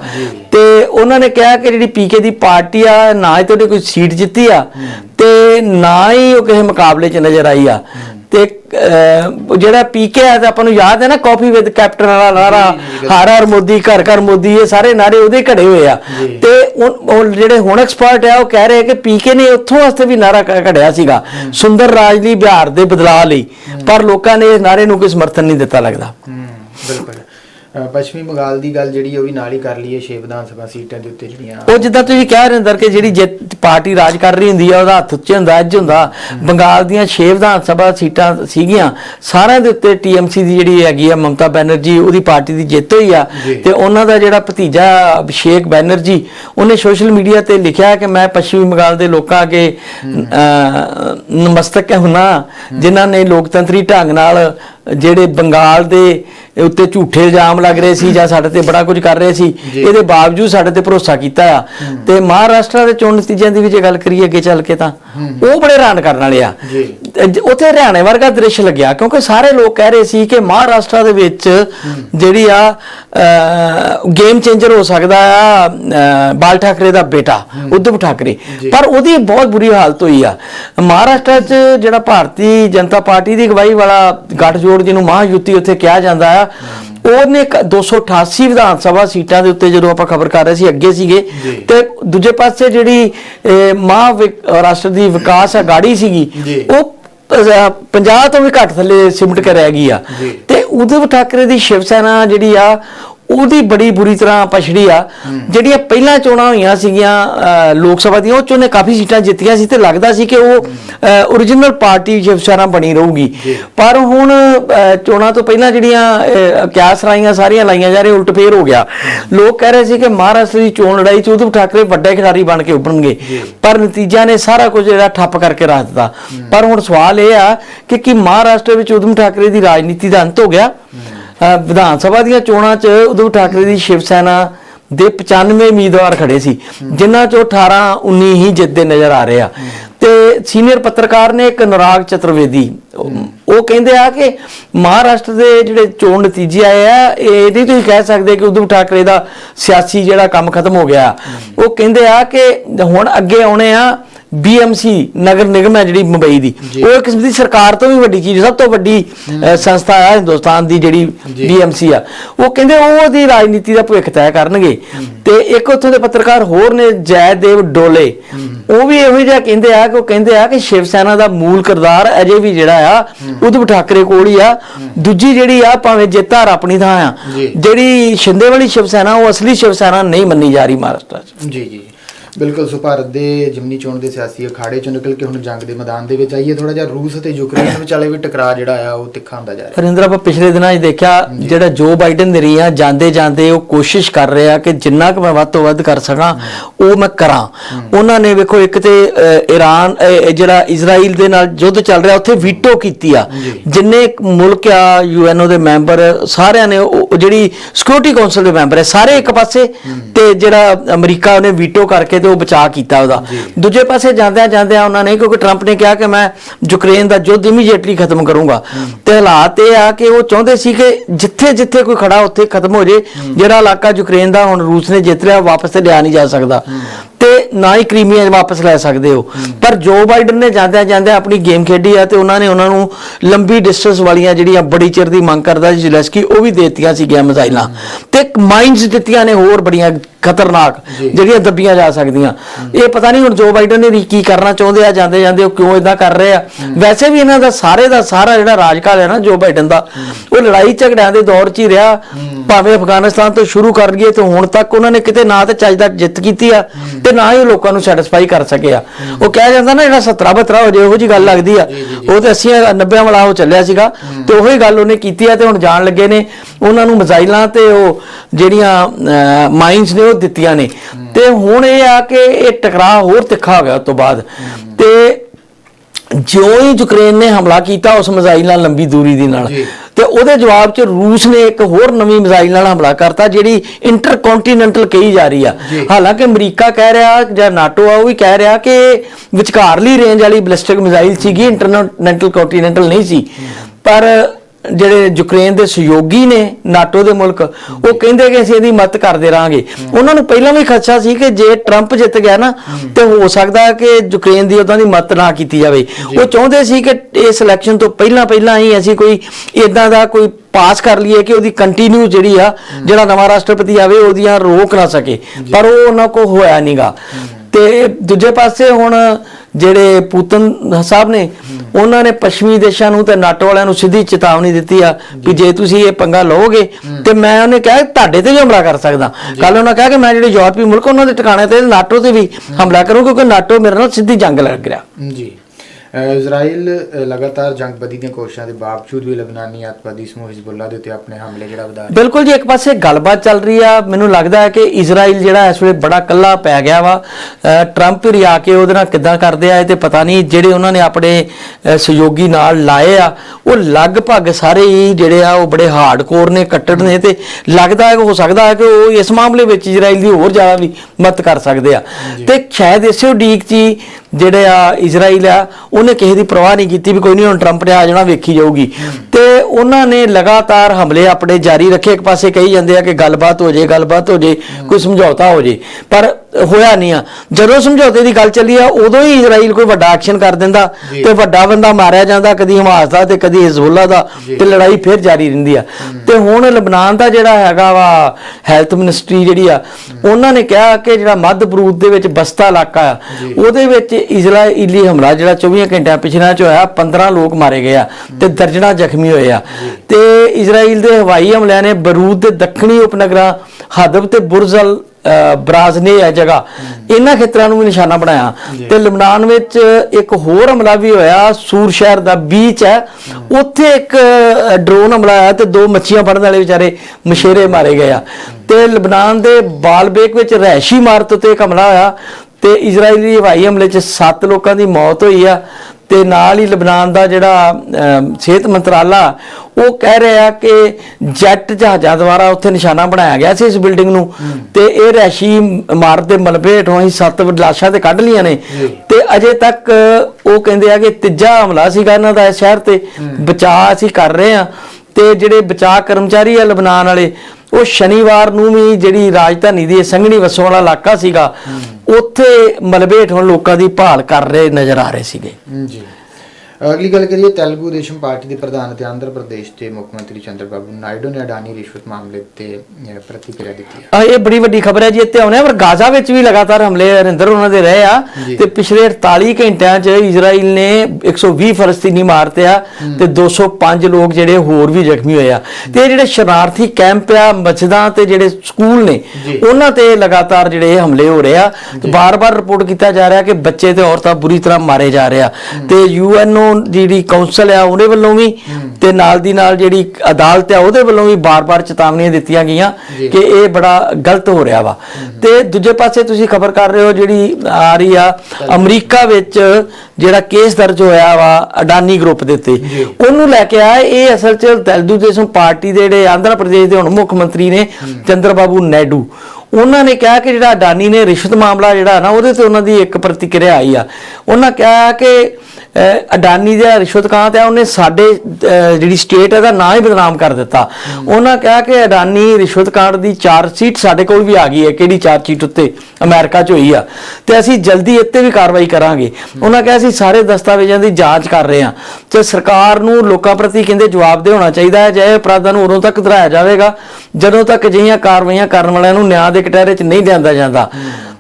ਤੇ ਉਹਨਾਂ ਨੇ ਕਿਹਾ ਕਿ ਜਿਹੜੀ ਪੀਕੇ ਦੀ ਪਾਰਟੀ ਆ ਨਾ ਹੀ ਤੁਹਾਡੀ ਕੋਈ ਸੀਟ ਜਿੱਤੀ ਆ ਤੇ ਨਾ ਹੀ ਉਹ ਕਿਸੇ ਮੁਕਾਬਲੇ 'ਚ ਨਜ਼ਰ ਆਈ ਆ ਤੇ ਜਿਹੜਾ ਪੀਕੇ ਆ ਤੇ ਆਪਾਂ ਨੂੰ ਯਾਦ ਹੈ ਨਾ ਕਾਫੀ ਵਿਦ ਕੈਪਟਨ ਵਾਲਾ ਨਾਰਾ ਹਰ ਹਰ ਮੋਦੀ ਘਰ ਘਰ ਮੋਦੀ ਇਹ ਸਾਰੇ ਨਾਰੇ ਉਹਦੇ ਘੜੇ ਹੋਏ ਆ। ਤੇ ਉਹ ਜਿਹੜੇ ਹੁਣ ਐਕਸਪਰਟ ਆ ਉਹ ਕਹਿ ਰਹੇ ਕਿ ਪੀਕੇ ਨੇ ਉੱਥੋਂ ਵਾਸਤੇ ਵੀ ਨਾਰਾ ਘੜਿਆ ਸੀਗਾ ਸੁੰਦਰ ਰਾਜ ਲਈ ਬਿਹਾਰ ਦੇ ਬਦਲਾਅ ਲਈ। ਪਰ ਲੋਕਾਂ ਨੇ ਇਸ ਨਾਰੇ ਨੂੰ ਕੋਈ ਸਮਰਥਨ ਨਹੀਂ ਦਿੱਤਾ ਲੱਗਦਾ। ਹੂੰ ਬਿਲਕੁਲ। ਪੱਛਮੀ ਬੰਗਾਲ ਦੀ ਗੱਲ ਜਿਹੜੀ ਉਹ ਵੀ ਨਾਲ ਹੀ ਕਰ ਲਈਏ ਛੇ ਵਿਧਾਨ ਸਭਾ ਸੀਟਾਂ ਦੇ ਉੱਤੇ ਜਿਹੜੀਆਂ। ਉਹ ਜਿੱਦਾਂ ਤੁਸੀਂ ਕਹਿ ਰਹੇ ਅੰਦਰ ਕਿ ਜਿਹੜੀ ਜਿੱਤ ਪਾਰਟੀ ਰਾਜ ਕਰ ਰਹੀ ਹੁੰਦੀ ਆ ਉਹਦਾ ਹੱਥ ਉੱਚੇ ਹੁੰਦਾ ਅੱਜ ਹੁੰਦਾ। ਬੰਗਾਲ ਦੀਆਂ 6 ਵਿਧਾਨ ਸਭਾ ਸੀਟਾਂ ਸੀਗੀਆਂ ਸਾਰਿਆਂ ਦੇ ਉੱਤੇ ਟੀਐਮਸੀ ਦੀ ਜਿਹੜੀ ਹੈਗੀ ਆ ਮਮਤਾ ਬੈਨਰਜੀ ਉਹਦੀ ਪਾਰਟੀ ਦੀ ਜਿੱਤ ਹੋਈ ਆ। ਤੇ ਉਹਨਾਂ ਦਾ ਜਿਹੜਾ ਭਤੀਜਾ ਅਭਿਸ਼ੇਕ ਬੈਨਰਜੀ ਉਹਨੇ ਸੋਸ਼ਲ ਮੀਡੀਆ ਤੇ ਲਿਖਿਆ ਕਿ ਮੈਂ ਪੱਛਮੀ ਬੰਗਾਲ ਦੇ ਲੋਕਾਂ ਅੱਗੇ ਨਮਸਤਕ ਹੁਣਾ ਜਿਨ੍ਹਾਂ ਨੇ ਲੋਕਤੰਤਰੀ ਢੰਗ ਨਾਲ ਜਿਹੜੇ ਬੰਗਾਲ ਦੇ ਉੱਤੇ ਝੂਠੇ ਇਲਜ਼ਾਮ ਲੱਗ ਰਹੇ ਸੀ ਜਾਂ ਸਾਡੇ ਤੇ ਬੜਾ ਕੁਝ ਕਰ ਰਹੇ ਸੀ। ਇਹਦੇ ਬਾਵਜੂਦ ਸਾਡੇ ਤੇ ਭਰੋਸਾ ਕੀਤਾ ਆ। ਤੇ ਮਹਾਰਾਸ਼ਟਰ ਦੇ ਚੋਣ ਨਤੀਜਿਆਂ ਦੀ ਵੀ ਜੇ ਗੱਲ ਕਰੀਏ ਅੱਗੇ ਚੱਲ ਕੇ ਤਾਂ ਉਹ ਬੜੇ ਹੈਰਾਨ ਕਰਨ ਵਾਲੇ ਆ। ਉੱਥੇ ਹਰਿਆਣੇ ਵਰਗਾ ਦ੍ਰਿਸ਼ ਲੱਗਿਆ ਕਿਉਂਕਿ ਸਾਰੇ ਲੋਕ ਕਹਿ ਰਹੇ ਸੀ ਕਿ ਮਹਾਰਾਸ਼ਟਰ ਦੇ ਵਿੱਚ ਜਿਹੜੀ ਆ ਗੇਮ ਚੇਂਜਰ ਹੋ ਸਕਦਾ ਆ ਬਾਲ ਠਾਕਰੇ ਦਾ ਬੇਟਾ ਉद्धਵ ਠਾਕਰੇ। ਪਰ ਉਹਦੀ ਬਹੁਤ ਬੁਰੀ ਹਾਲਤ ਹੋਈ ਆ। ਮਹਾਰਾਸ਼ਟਰ 'ਚ ਜਿਹੜਾ ਭਾਰਤੀ ਜਨਤਾ ਪਾਰਟੀ ਦੀ ਅਗਵਾਈ ਵਾਲਾ ਗੱਠਜੋੜ ਜਿਹਨੂੰ ਮਹਾਯੁਤੀ ਉੱਥੇ ਕਿਹਾ ਜਾਂਦਾ ਆ ਉਹਨੇ ਇੱਕ 288 ਵਿਧਾਨ ਸਭਾ ਸੀਟਾਂ ਦੇ ਉੱਤੇ ਜਦੋਂ ਆਪਾਂ ਖਬਰ ਕਰ ਰਹੇ ਸੀ ਅੱਗੇ ਸੀਗੇ। ਤੇ ਦੂਜੇ ਪਾਸੇ ਜਿਹੜੀ ਮਹਾ ਰਾਸ਼ਟਰ ਦੀ ਵਿਕਾਸ ਅਗਾੜੀ ਸੀਗੀ। ਉਹ 50 ਤੋਂ ਵੀ ਘੱਟ ਥੱਲੇ ਸਿਮਟ ਕੇ ਰਹਿ ਗਈ ਆ। ਤੇ ਉद्धਵ ਠਾਕਰੇ ਦੀ ਸ਼ਿਵ ਸੈਨਾ ਜਿਹੜੀ ਆ ਉਹਦੀ ਬੜੀ ਬੁਰੀ ਤਰ੍ਹਾਂ ਪਛੜੀ ਆ। ਜਿਹੜੀਆਂ ਪਹਿਲਾਂ ਚੋਣਾਂ ਹੋਈਆਂ ਸੀਗੀਆਂ ਲੋਕ ਸਭਾ ਦੀਆਂ ਉਹ ਚੋਂ ਕਾਫੀ ਸੀਟਾਂ ਜਿੱਤੀਆਂ ਸੀ ਤੇ ਲੱਗਦਾ ਸੀ ਕਿ ਉਹ origignal ਪਾਰਟੀ ਸ਼ਿਵ ਬਣੀ ਰਹੂਗੀ। ਪਰ ਹੁਣ ਚੋਣਾਂ ਤੋਂ ਪਹਿਲਾਂ ਜਿਹੜੀਆਂ ਕਿਆਸ ਰਾਈਆਂ ਸਾਰੀਆਂ ਲਾਈਆਂ ਜਾ ਰਹੀਆਂ ਉਲਟ ਫੇਰ ਹੋ ਗਿਆ। ਲੋਕ ਕਹਿ ਰਹੇ ਸੀ ਕਿ ਮਹਾਰਾਸ਼ਟਰ ਦੀ ਚੋਣ ਲੜਾਈ ਚ ਉਧਮ ਠਾਕਰੇ ਵੱਡੇ ਖਿਡਾਰੀ ਬਣ ਕੇ ਉੱਭਰਨਗੇ। ਪਰ ਨਤੀਜਾ ਨੇ ਸਾਰਾ ਕੁਝ ਜਿਹੜਾ ਠੱਪ ਕਰਕੇ ਰੱਖ ਦਿੱਤਾ। ਪਰ ਹੁਣ ਸਵਾਲ ਇਹ ਆ ਕਿ ਕੀ ਮਹਾਰਾਸ਼ਟਰ ਵਿੱਚ ਉਧਮ ਠਾਕਰੇ ਦੀ ਰਾਜਨੀਤੀ ਦਾ ਅੰਤ ਹੋ ਗਿਆ? ਵਿਧਾਨ ਸਭਾ ਦੀਆਂ ਚੋਣਾਂ 'ਚ ਉਦੋਂ ਠਾਕਰੇ ਦੀ ਸ਼ਿਵ ਸੈਨਾ ਦੇ 95 ਉਮੀਦਵਾਰ ਖੜੇ ਸੀ, ਜਿਨ੍ਹਾਂ ਚੋਂ 18 19 ਹੀ ਜਿੱਤਦੇ ਨਜ਼ਰ ਆ ਰਹੇ ਆ। ਤੇ ਸੀਨੀਅਰ ਪੱਤਰਕਾਰ ਨੇ ਇੱਕ ਨਰਾਗ ਚਤੁਰਵੇਦੀ, ਉਹ ਕਹਿੰਦੇ ਆ ਕਿ ਮਹਾਰਾਸ਼ਟਰ ਦੇ ਜਿਹੜੇ ਚੋਣ ਨਤੀਜੇ ਆਏ ਆ, ਇਹ ਨਹੀਂ ਤੁਸੀਂ ਕਹਿ ਸਕਦੇ ਕਿ ਉਦੋਂ ਠਾਕਰੇ ਦਾ ਸਿਆਸੀ ਜਿਹੜਾ ਕੰਮ ਖਤਮ ਹੋ ਗਿਆ। ਉਹ ਕਹਿੰਦੇ ਆ ਕਿ ਹੁਣ ਅੱਗੇ ਆਉਣੇ ਆ BMC ਨਗਰ ਨਿਗਮ ਹੈ ਜਿਹੜੀ ਮੁੰਬਈ ਦੀ। ਉਹ ਇੱਕ ਕਿਸਮ ਦੀ ਸਰਕਾਰ ਤੋਂ ਵੀ ਵੱਡੀ ਚੀਜ਼ ਸਭ ਤੋਂ ਵੱਡੀ ਸੰਸਥਾ ਆ ਹਿੰਦੁਸਤਾਨ ਦੀ ਜਿਹੜੀ। BMC ਆ। ਉਹ ਕਹਿੰਦੇ ਉਹ ਉਹਦੀ ਰਾਜਨੀਤੀ ਦਾ ਭਵਿੱਖ ਤੈਅ ਕਰਨਗੇ। ਤੇ ਇੱਕ ਉੱਥੋਂ ਦੇ ਪੱਤਰਕਾਰ ਹੋਰ ਨੇ ਜੈਦੇਵ ਡੋਲੇ। ਉਹ ਵੀ ਇਹੋ ਜਿਹਾ ਕਹਿੰਦੇ ਆ ਕਿ ਉਹ ਕਹਿੰਦੇ ਆ ਕਿ ਸ਼ਿਵ ਸੈਨਾ ਦਾ ਮੂਲ ਕਿਰਦਾਰ ਅਜੇ ਵੀ ਜਿਹੜਾ ਆ ਉद्धਵ ਠਾਕਰੇ ਕੋਲ ਹੀ ਆ। ਦੂਜੀ ਜਿਹੜੀ ਆ ਭਾਵੇਂ ਜਿੱਤਾਰ ਆਪਣੀ ਥਾਂ ਆ। ਜਿਹੜੀ ਸ਼ਿੰਦੇ ਵਾਲੀ ਸ਼ਿਵ ਸੈਨਾ ਉਹ ਅਸਲੀ ਸ਼ਿਵ ਸੈਨਾ ਨਹੀਂ ਮੰਨੀ ਜਾ ਰਹੀ ਮਹਾਰਾਸ਼ਟਰ 'ਚ। ਜੀ ਜੀ। ਬਿਲਕੁਲ ਸੋ ਭਾਰਤ ਦੇ ਜਿਮਨੀ ਚੋਣ ਦੇ ਸਿਆਸੀ ਅਖਾੜੇ ਚੋਂ ਨਿਕਲ ਕੇ ਹੁਣ ਜੰਗ ਦੇ ਮੈਦਾਨ ਦੇ ਵਿੱਚ ਆਈਏ। ਥੋੜਾ ਜਿਹਾ ਰੂਸ ਅਤੇ ਯੂਕਰੇਨ ਵਿਚਾਲੇ ਵੀ ਟਕਰਾਅ ਜਿਹੜਾ ਆ ਉਹ ਤਿੱਖਾ ਹੁੰਦਾ ਜਾ ਰਿਹਾ। ਹਰਿੰਦਰ ਆਪਾਂ ਪਿਛਲੇ ਦਿਨਾਂ 'ਚ ਦੇਖਿਆ ਜਿਹੜਾ ਜੋ ਬਾਈਡਨ ਦੇ ਰਹੀਆਂ ਜਾਂਦੇ ਜਾਂਦੇ ਉਹ ਕੋਸ਼ਿਸ਼ ਕਰ ਰਿਹਾ ਕਿ ਜਿੰਨਾ ਕੁ ਮੈਂ ਵੱਧ ਤੋਂ ਵੱਧ ਕਰ ਸਕਾਂ ਉਹ ਮੈਂ ਕਰਾਂ। ਉਹਨਾਂ ਨੇ ਵੇਖੋ ਇੱਕ ਤੇ ਈਰਾਨ ਜਿਹੜਾ ਇਜ਼ਰਾਈਲ ਦੇ ਨਾਲ ਯੁੱਧ ਚੱਲ ਰਿਹਾ ਉੱਥੇ ਵੀਟੋ ਕੀਤੀ ਆ। ਜਿੰਨੇ ਮੁਲਕ ਆ ਯੂਐਨਓ ਦੇ ਮੈਂਬਰ ਸਾਰਿਆਂ ਨੇ ਜਿਹੜੀ ਸਿਕਿਉਰਿਟੀ ਕੌਂਸਲ ਦੇ ਮੈਂਬਰ ਹੈ ਸਾਰੇ ਇੱਕ ਪਾਸੇ ਤੇ ਜਿਹੜਾ ਅਮਰੀਕਾ ਉਹਨੇ ਵੀਟੋ ਕਰਕੇ ਤੇ ਉਹ ਬਚਾਅ ਕੀਤਾ ਉਹਦਾ। ਦੂਜੇ ਪਾਸੇ ਜਾਂਦਿਆਂ ਜਾਂਦਿਆਂ ਉਹਨਾਂ ਨੇ ਕਿਉਂਕਿ ਟਰੰਪ ਨੇ ਕਿਹਾ ਕਿ ਮੈਂ ਯੂਕਰੇਨ ਦਾ ਯੁੱਧ ਇਮੀਡੀਏਟਲੀ ਖਤਮ ਕਰੂੰਗਾ। ਤੇ ਹਾਲਾਤ ਇਹ ਆ ਕਿ ਉਹ ਚਾਹੁੰਦੇ ਸੀ ਕਿ ਜਿੱਥੇ ਜਿੱਥੇ ਕੋਈ ਖੜਾ ਉੱਥੇ ਖਤਮ ਹੋ ਜੇ। ਜਿਹੜਾ ਇਲਾਕਾ ਯੂਕਰੇਨ ਦਾ ਹੁਣ ਰੂਸ ਨੇ ਜਿੱਤ ਲਿਆ ਵਾਪਸ ਤੇ ਲਿਆ ਨਹੀਂ ਜਾ ਸਕਦਾ। ਤੇ ਨਾ ਹੀ ਕ੍ਰੀਮੀਆ ਵਾਪਸ ਲੈ ਸਕਦੇ ਹੋ। ਪਰ ਜੋ ਬਾਈਡਨ ਨੇ ਜਾਂਦਿਆਂ ਜਾਂਦਿਆਂ ਆਪਣੀ ਗੇਮ ਖੇਡੀ ਆ ਤੇ ਉਹਨਾਂ ਨੇ ਉਹਨਾਂ ਨੂੰ ਲੰਬੀ ਡਿਸਟੈਂਸ ਵਾਲੀਆਂ ਜਿਹੜੀਆਂ ਬੜੀ ਚਿਰ ਦੀ ਮੰਗ ਕਰਦਾ ਸੀ ਜ਼ੈਲੈਂਸਕੀ ਉਹ ਵੀ ਦੇਤੀਆਂ ਸੀਗੀਆਂ ਮਿਜ਼ਾਈਲਾਂ। ਤੇ ਮਾਈਨਸ ਦਿੱਤੀਆਂ ਨੇ ਹੋਰ ਬੜੀਆਂ ਖਤਰਨਾਕ। ਜਿਹੜੀਆਂ ਦੱਬੀਆਂ ਜਾ ਸਕਦੀਆਂ। ਇਹ ਪਤਾ ਨਹੀਂ ਹੁਣ ਜੋ ਬਾਈਡਨ ਨੇ ਕੀ ਕਰਨਾ ਚਾਹੁੰਦੇ ਆ ਜਾਂਦੇ ਜਾਂਦੇ ਉਹ ਕਿਉਂ ਇਦਾਂ ਕਰ ਰਹੇ ਆ। ਵੈਸੇ ਵੀ ਇਹਨਾਂ ਦਾ ਸਾਰੇ ਦਾ ਸਾਰਾ ਜਿਹੜਾ ਰਾਜਕਾਲ ਹੈ ਨਾ ਜੋ ਬਾਈਡਨ ਦਾ ਉਹ ਲੜਾਈ ਝਗੜਿਆਂ ਦੇ ਦੌਰ 'ਚ ਹੀ ਰਿਹਾ। ਭਾਵੇਂ ਅਫਗਾਨਿਸਤਾਨ ਤੋਂ ਸ਼ੁਰੂ ਕਰ ਲਈਏ ਤੇ ਹੁਣ ਤੱਕ ਉਹਨਾਂ ਨੇ ਕਿਤੇ ਨਾ ਤੇ ਚੱਜ ਦਾ ਜਿੱਤ ਕੀਤੀ ਆ ਤੇ ਨਾ ਹੀ ਉਹ ਲੋਕਾਂ ਨੂੰ ਸੈਟੀਸਫਾਈ ਕਰ ਸਕੇ ਆ। ਉਹ ਕਿਹਾ ਜਾਂਦਾ ਨਾ ਜਿਹੜਾ 17 72 ਹੋ ਜੇ ਉਹੋ ਜੀ ਗੱਲ ਲੱਗਦੀ ਆ। ਉਹ ਤੇ 80 90 ਵਾਲਾ ਉਹ ਚੱਲਿਆ ਸੀਗਾ ਤੇ ਉਹੀ ਗੱਲ ਉਹਨੇ ਕੀਤੀ ਆ ਤੇ ਹੁਣ ਜਾਣ ਲੱਗੇ ਨੇ। ਉਹਨਾਂ ਨੂੰ ਮਿਜ਼ਾਈਲਾਂ ਤੇ ਉਹ ਜਿਹੜੀਆਂ ਮਾਈਨਸ ਨੇ ਉਹ ਦਿੱਤੀਆਂ ਨੇ। ਤੇ ਹੁਣ ਇਹ ਆ ਕਿ ਇਹ ਟਕਰਾਅ ਹੋਰ ਤਿੱਖਾ ਹੋ ਗਿਆ ਉਸ ਤੋਂ ਬਾਅਦ। ਤੇ ਜਿਉਂ ਹੀ ਯੂਕਰੇਨ ਨੇ ਹਮਲਾ ਕੀਤਾ ਉਸ ਮਿਜ਼ਾਈਲ ਨਾਲ ਲੰਬੀ ਦੂਰੀ ਦੀ ਨਾਲ। ਤੇ ਉਹਦੇ ਜਵਾਬ 'ਚ ਰੂਸ ਨੇ ਇੱਕ ਹੋਰ ਨਵੀਂ ਮਿਜ਼ਾਈਲ ਨਾਲ ਹਮਲਾ ਕਰਤਾ ਜਿਹੜੀ ਇੰਟਰਕੌਂਟੀਨੈਂਟਲ ਕਹੀ ਜਾ ਰਹੀ ਆ। ਹਾਲਾਂਕਿ ਅਮਰੀਕਾ ਕਹਿ ਰਿਹਾ ਜਾਂ ਨਾਟੋ ਆ ਉਹ ਵੀ ਕਹਿ ਰਿਹਾ ਕਿ ਵਿਚਕਾਰਲੀ ਰੇਂਜ ਵਾਲੀ ਬਲਿਸਟਿਕ ਮਿਜ਼ਾਈਲ ਸੀਗੀ ਇੰਟਰਨੈਸ਼ਨਲ ਕੰਟੀਨੈਂਟਲ ਨਹੀਂ ਸੀ ਪਰ ਜਿਹੜੇ ਯੂਕਰੇਨ ਦੇ ਸਹਿਯੋਗੀ ਨੇ ਨਾਟੋ ਦੇ ਮੁਲਕ ਉਹ ਕਹਿੰਦੇ ਕਿ ਅਸੀਂ ਇਹਦੀ ਮਦਦ ਕਰਦੇ ਰਾਂਗੇ ਉਹਨਾਂ ਨੂੰ ਪਹਿਲਾਂ ਵੀ ਖਦਸ਼ਾ ਸੀ ਕਿ ਜੇ ਟਰੰਪ ਜਿੱਤ ਗਿਆ ਨਾ ਤੇ ਹੋ ਸਕਦਾ ਕਿ ਯੂਕਰੇਨ ਦੀ ਉਹਨਾਂ ਦੀ ਮਦਦ ਨਾ ਕੀਤੀ ਜਾਵੇ। ਉਹ ਚਾਹੁੰਦੇ ਸੀ ਕਿ ਇਸ ਇਲੈਕਸ਼ਨ ਤੋਂ ਪਹਿਲਾਂ ਪਹਿਲਾਂ ਹੀ ਅਸੀਂ ਕੋਈ ਇਦਾਂ ਦਾ ਕੋਈ ਪਾਸ ਕਰ ਲਈਏ ਕਿ ਉਹਦੀ ਕੰਟੀਨਿਊ ਜਿਹੜੀ ਆ ਜਿਹੜਾ ਨਵਾਂ ਰਾਸ਼ਟਰਪਤੀ ਆਵੇ ਉਹਦੀਆਂ ਰੋਕ ਨਾ ਸਕੇ। ਪਰ ਉਹ ਉਹਨਾਂ ਕੋ ਹੋਇਆ ਨਹੀਂਗਾ ਤੇ ਦੂਜੇ ਪਾਸੇ ਹੁਣ ਜਿਹੜੇ ਪੂਤਨ ਸਾਹਿਬ ਨੇ ਉਹਨਾਂ ਨੇ ਪੱਛਮੀ ਦੇਸ਼ਾਂ ਨੂੰ ਤੇ ਨਾਟੋ ਵਾਲਿਆਂ ਨੂੰ ਸਿੱਧੀ ਚੇਤਾਵਨੀ ਦਿੱਤੀ ਆ ਕਿ ਜੇ। ਤੁਸੀਂ ਇਹ ਪੰਗਾ ਲਓਗੇ ਤੇ ਮੈਂ ਉਹਨੇ ਕਿਹਾ ਤੁਹਾਡੇ ਤੇ ਵੀ ਹਮਲਾ ਕਰ ਸਕਦਾ। ਕੱਲ ਉਹਨਾਂ ਕਿਹਾ ਕਿ ਮੈਂ ਜਿਹੜੇ ਯੂਰਪੀ ਮੁਲਕ ਉਹਨਾਂ ਦੇ ਟਿਕਾਣੇ ਤੇ ਨਾਟੋ ਤੇ ਵੀ ਹਮਲਾ ਕਰੂੰ ਕਿਉਂਕਿ ਨਾਟੋ ਮੇਰੇ ਨਾਲ ਸਿੱਧੀ ਜੰਗ ਲੜ ਰਿਹਾ ਜੀ। ਇਜ਼ਰਾਈਲ ਲਗਾਤਾਰ ਜੰਗਬੰਦੀ ਦੀਆਂ ਕੋਸ਼ਿਸ਼ਾਂ ਦੇ ਬਾਵਜੂਦ ਵੀ ਲਬਨਾਨੀ ਅੱਤਵਾਦੀ ਸਮੂਹ ਹਿਜ਼ਬੁੱਲਾ ਦੇ ਉੱਤੇ ਆਪਣੇ ਹਮਲੇ ਜਿਹੜਾ ਵਧਾ ਰਿਹਾ ਬਿਲਕੁਲ ਜੀ ਇੱਕ ਪਾਸੇ ਗੱਲਬਾਤ ਚੱਲ ਰਹੀ ਆ। ਮੈਨੂੰ ਲੱਗਦਾ ਹੈ ਕਿ ਇਜ਼ਰਾਈਲ ਜਿਹੜਾ ਇਸ ਵੇਲੇ ਬੜਾ ਕੱਲਾ ਪੈ ਗਿਆ ਵਾ। ਟਰੰਪ ਹੀ ਆ ਕੇ ਉਹਦੇ ਨਾਲ ਕਿੱਦਾਂ ਕਰਦੇ ਆ ਇਹ ਤੇ ਪਤਾ ਨਹੀਂ ਜਿਹੜੇ ਉਹਨਾਂ ਨੇ ਆਪਣੇ ਸਹਿਯੋਗੀ ਨਾਲ ਲਾਏ ਆ। ਉਹ ਲਗਭਗ ਸਾਰੇ ਹੀ ਜਿਹੜੇ ਆ ਉਹ ਬੜੇ ਹਾਰਡਕੋਰ ਨੇ ਕੱਟੜ ਨੇ ਤੇ ਲੱਗਦਾ ਹੈ ਕਿ ਹੋ ਸਕਦਾ ਹੈ ਕਿ ਉਹ ਇਸ ਮਾਮਲੇ ਵਿੱਚ ਇਜ਼ਰਾਈਲ ਦੀ ਹੋਰ ਜ਼ਿਆਦਾ ਵੀ ਮਦਦ ਕਰ ਸਕਦੇ ਆ। ਤੇ ਸ਼ਾਇਦ ਇਸੇ ਉਡੀਕ 'ਚ ਜਿਹੜੇ ਆ ਇਜ਼ਰਾਈਲ ਆ ਉਹਨੇ ਕਿਸੇ ਦੀ ਪਰਵਾਹ ਨਹੀਂ ਕੀਤੀ ਵੀ ਕੋਈ ਨਹੀਂ ਹੁਣ ਟਰੰਪ ਨੇ ਆ ਜਾਣਾ, ਵੇਖੀ ਜਾਊਗੀ। ਤੇ ਉਹਨਾਂ ਨੇ ਲਗਾਤਾਰ ਹਮਲੇ ਆਪਣੇ ਜਾਰੀ ਰੱਖੇ। ਇੱਕ ਪਾਸੇ ਕਹੀ ਜਾਂਦੇ ਆ ਕਿ ਗੱਲਬਾਤ ਹੋ ਜੇ, ਗੱਲਬਾਤ ਹੋ ਜੇ, ਕੋਈ ਸਮਝੌਤਾ ਹੋ ਜੇ। ਪਰ ਹੋਇਆ ਨਹੀਂ ਆ। ਜਦੋਂ ਸਮਝੌਤੇ ਦੀ ਗੱਲ ਚੱਲੀ ਆ ਉਦੋਂ ਹੀ ਇਜ਼ਰਾਈਲ ਕੋਈ ਵੱਡਾ ਐਕਸ਼ਨ ਕਰ ਦਿੰਦਾ। ਤੇ ਵੱਡਾ ਬੰਦਾ ਮਾਰਿਆ ਜਾਂਦਾ ਕਦੀ ਹਮਾਸ ਦਾ ਤੇ ਕਦੀ ਹਿਜ਼ਬੁੱਲਾ ਦਾ। ਤੇ ਲੜਾਈ ਫਿਰ ਜਾਰੀ ਰਹਿੰਦੀ ਆ। ਤੇ ਹੁਣ ਲਬਨਾਨ ਦਾ ਜਿਹੜਾ ਹੈਗਾ ਵਾ ਹੈਲਥ ਮਿਨਿਸਟਰੀ ਜਿਹੜੀ ਆ ਉਹਨਾਂ ਨੇ ਕਿਹਾ ਕਿ ਜਿਹੜਾ ਮੱਧ ਬਰੂਦ ਦੇ ਵਿੱਚ ਬਸਤਾ ਇਲਾਕਾ ਆ। ਉਹਦੇ ਵਿੱਚ ਇਜ਼ਰਾਈਲੀ ਹਮਲਾ ਜਿਹੜਾ 24 ਘੰਟਿਆਂ ਪਿਛਲੇ ਚ ਹੋਇਆ 15 ਲੋਕ ਮਾਰੇ ਗਏ ਆ ਤੇ ਦਰਜਣਾ ਜ਼ਖਮੀ ਹੋਏ ਆ। ਤੇ ਇਜ਼ਰਾਈਲ ਦੇ ਹਵਾਈ ਹਮਲਿਆਂ ਨੇ ਬਰੂਦ ਦੇ ਦੱਖਣੀ ਉਪਨਗਰਾਂ ਹਦਬ ਤੇ ਬੁਰਜ਼ਲ ਬਰਾਜ਼ਨੇ ਹੈ ਜਗ੍ਹਾ। ਇਹਨਾਂ ਖੇਤਰਾਂ ਨੂੰ ਵੀ ਨਿਸ਼ਾਨਾ ਬਣਾਇਆ। ਤੇ ਲਬਨਾਨ ਵਿੱਚ ਇੱਕ ਹੋਰ ਹਮਲਾ ਵੀ ਹੋਇਆ ਸੂਰ ਸ਼ਹਿਰ ਦਾ ਬੀਚ ਹੈ। ਉੱਥੇ ਇੱਕ ਡਰੋਨ ਹਮਲਾ ਆਇਆ ਤੇ ਦੋ ਮੱਛੀਆਂ ਫੜਨ ਵਾਲੇ ਵਿਚਾਰੇ ਮਸ਼ੇਰੇ ਮਾਰੇ ਗਏ ਆ। ਤੇ ਲਬਨਾਨ ਦੇ ਬਾਲਬੇਕ ਵਿੱਚ ਰਹਿਸ਼ੀ ਇਮਾਰਤ ਉੱਤੇ ਇੱਕ ਹਮਲਾ ਹੋਇਆ ਤੇ ਇਜ਼ਰਾਈਲੀ ਹਵਾਈ ਹਮਲੇ 'ਚ 7 ਲੋਕਾਂ ਦੀ ਮੌਤ ਹੋਈ ਆ। ਤੇ ਨਾਲ ਹੀ ਲਬਨਾਨ ਦਾ ਜਿਹੜਾ ਸਿਹਤ ਮੰਤਰਾਲਾ ਉਹ ਕਹਿ ਰਿਹਾ ਕਿ ਜੈਟ ਜਹਾਜ਼ਾਂ ਦੁਆਰਾ ਉੱਥੇ ਨਿਸ਼ਾਨਾ ਬਣਾਇਆ ਗਿਆ ਸੀ ਇਸ ਬਿਲਡਿੰਗ ਨੂੰ। ਤੇ ਇਹ ਰੈਸ਼ੀ ਇਮਾਰਤ ਦੇ ਮਲਬੇ ਹੇਠੋਂ ਹੀ ਸੱਤ ਲਾਸ਼ਾਂ ਤੇ ਕੱਢ ਲੀਆਂ ਨੇ। ਤੇ ਅਜੇ ਤੱਕ ਉਹ ਕਹਿੰਦੇ ਆ ਕਿ ਤੀਜਾ ਹਮਲਾ ਸੀਗਾ ਇਹਨਾਂ ਦਾ ਇਸ ਸ਼ਹਿਰ ਤੇ। ਬਚਾਅ ਅਸੀਂ ਕਰ ਰਹੇ ਆ ਤੇ ਜਿਹੜੇ ਬਚਾਅ ਕਰਮਚਾਰੀ ਆ ਲਬਨਾਨ ਵਾਲੇ ਉਹ ਸ਼ਨੀਵਾਰ ਨੂੰ ਵੀ ਜਿਹੜੀ ਰਾਜਧਾਨੀ ਦੀ ਸੰਘਣੀ ਵਸੋਂ ਵਾਲਾ ਇਲਾਕਾ ਸੀਗਾ ਉੱਥੇ ਮਲਬੇ ਹੇਠੋਂ ਲੋਕਾਂ ਦੀ ਭਾਲ ਕਰ ਰਹੇ ਨਜ਼ਰ ਆ ਰਹੇ ਸੀਗੇ। ਜੀ। ਅਗਲੀ ਗੱਲ ਕਰੀਏ ਤੇਲਗੂ ਦੇਸ਼ਮ ਪਾਰਟੀ ਦੇ ਪ੍ਰਧਾਨ ਅਤੇ ਆਂਧਰਾ ਪ੍ਰਦੇਸ਼ ਦੇ ਮੁੱਖ ਮੰਤਰੀ ਚੰਦਰਬਾਬੂ ਨਾਇਡੂ ਨੇ ਅਡਾਨੀ ਰਿਸ਼ਵਤ ਮਾਮਲੇ ਤੇ ਪ੍ਰਤੀਕਿਰਿਆ ਦਿੱਤੀ ਹੈ। ਇਹ ਬੜੀ ਵੱਡੀ ਖਬਰ ਹੈ ਜੀ ਇੱਥੇ ਆਉਣੇ ਪਰ ਗਾਜ਼ਾ ਵਿੱਚ ਵੀ ਲਗਾਤਾਰ ਹਮਲੇ ਹਰਿੰਦਰ ਉਹਨਾਂ ਦੇ ਰਹੇ ਆ। ਤੇ ਪਿਛਲੇ 48 ਘੰਟਿਆਂ 'ਚ ਇਜ਼ਰਾਈਲ ਨੇ 120 ਫਲਸਤੀਨੀ ਮਾਰਤੇ ਆ ਤੇ 205 ਲੋਕ ਜਿਹੜੇ ਹੋਰ ਵੀ ਜ਼ਖਮੀ ਹੋਏ ਆ। ਤੇ ਇਹ ਜਿਹੜੇ ਸ਼ਰਾਰਤੀ ਕੈਂਪ ਆ ਮਸਜਿਦਾਂ ਤੇ ਜਿਹੜੇ ਸਕੂਲ ਨੇ। ਉਹਨਾਂ ਤੇ ਲਗਾਤਾਰ ਜਿਹੜੇ ਹਮਲੇ ਹੋ ਰਹੇ ਆ। ਤੇ ਬਾਰ-ਬਾਰ ਰਿਪੋਰਟ ਕੀਤਾ ਜਾ ਰਿਹਾ ਕਿ ਬੱਚੇ ਤੇ ਔਰਤਾਂ ਬੁਰੀ ਤਰ੍ਹਾਂ ਮਾਰੇ ਜਾ ਰਹੇ ਆ। ਤੇ ਯੂਐਨਓ ਜਿਹੜੀ ਕਾਉਂਸਲ ਆ ਉਹਦੇ ਵੱਲੋਂ ਵੀ ਤੇ ਨਾਲ ਦੀ ਨਾਲ ਜਿਹੜੀ ਅਦਾਲਤ ਆ ਉਹਦੇ ਵੱਲੋਂ ਵੀ ਬਾਰ-ਬਾਰ ਚੇਤਾਵਨੀਆਂ ਦਿੱਤੀਆਂ ਗਈਆਂ। ਕਿ ਇਹ ਬੜਾ ਗਲਤ ਹੋ ਰਿਹਾ ਵਾ। ਤੇ ਦੂਜੇ ਪਾਸੇ ਤੁਸੀਂ ਖਬਰ ਕਰ ਰਹੇ ਹੋ ਜਿਹੜੀ ਆ ਰਹੀ ਆ ਅਮਰੀਕਾ ਵਿੱਚ ਜਿਹੜਾ ਕੇਸ ਦਰਜ ਹੋਇਆ ਵਾ ਅਡਾਨੀ ਗਰੁੱਪ ਦੇ ਉੱਤੇ। ਉਹਨੂੰ ਲੈ ਕੇ ਆ ਇਹ ਅਸਲ 'ਚ ਤੇਲਗੂ ਪਾਰਟੀ ਦੇ ਜਿਹੜੇ ਆਂਧਰਾ ਪ੍ਰਦੇਸ਼ ਦੇ ਹੁਣ ਮੁੱਖ ਮੰਤਰੀ ਨੇ ਚੰਦਰਬਾਬੂ ਨਾਇਡੂ। ਉਹਨਾਂ ਨੇ ਕਿਹਾ ਕਿ ਜਿਹੜਾ ਅਡਾਨੀ ਨੇ ਰਿਸ਼ਵਤ ਮਾਮਲਾ ਜਿਹੜਾ ਨਾ ਉਹਦੇ ਤੇ ਉਹਨਾਂ ਦੀ ਇੱਕ ਪ੍ਰਤੀਕਿਰਿਆ ਆਈ ਆ। ਉਹਨਾਂ ਕਿਹਾ ਕਿ ਅਡਾਨੀ ਦਾ ਰਿਸ਼ਵਤ ਕਾਂਤ ਹੈ ਉਹਨੇ ਸਾਡੇ ਜਿਹੜੀ ਸਟੇਟ ਹੈ ਦਾ ਨਾਂ ਹੀ ਬਦਨਾਮ ਕਰ ਦਿੱਤਾ। ਉਹਨਾਂ ਕਿਹਾ ਕਿ ਅਡਾਨੀ ਰਿਸ਼ਵਤ ਕਾਂਡ ਦੀ ਚਾਰਜ ਸ਼ੀਟ ਸਾਡੇ ਕੋਲ ਵੀ ਆ ਗਈ ਹੈ ਕਿਹੜੀ ਚਾਰਜ ਸ਼ੀਟ ਉੱਤੇ ਅਮਰੀਕਾ 'ਚ ਹੋਈ ਆ। ਤੇ ਅਸੀਂ ਜਲਦੀ ਇੱਥੇ ਵੀ ਕਾਰਵਾਈ ਕਰਾਂਗੇ। ਉਹਨਾਂ ਕਿਹਾ ਅਸੀਂ ਸਾਰੇ ਦਸਤਾਵੇਜ਼ਾਂ ਦੀ ਜਾਂਚ ਕਰ ਰਹੇ ਹਾਂ। ਤੇ ਸਰਕਾਰ ਨੂੰ ਲੋਕਾਂ ਪ੍ਰਤੀ ਕਹਿੰਦੇ ਜਵਾਬ ਦੇ ਹੋਣਾ ਚਾਹੀਦਾ ਹੈ ਜੇ ਅਪਰਾਧਾਂ ਨੂੰ ਉਦੋਂ ਤੱਕ ਦਰਾਇਆ ਜਾਵੇਗਾ ਜਦੋਂ ਤੱਕ ਅਜਿਹੀਆਂ ਕਾਰਵਾਈਆਂ ਕਰਨ ਵਾਲਿਆਂ ਨੂੰ ਨਿਆਂ ਦੇ ਕਟਹਿਰੇ 'ਚ ਨਹੀਂ ਲਿਆਂਦਾ ਜਾਂਦਾ।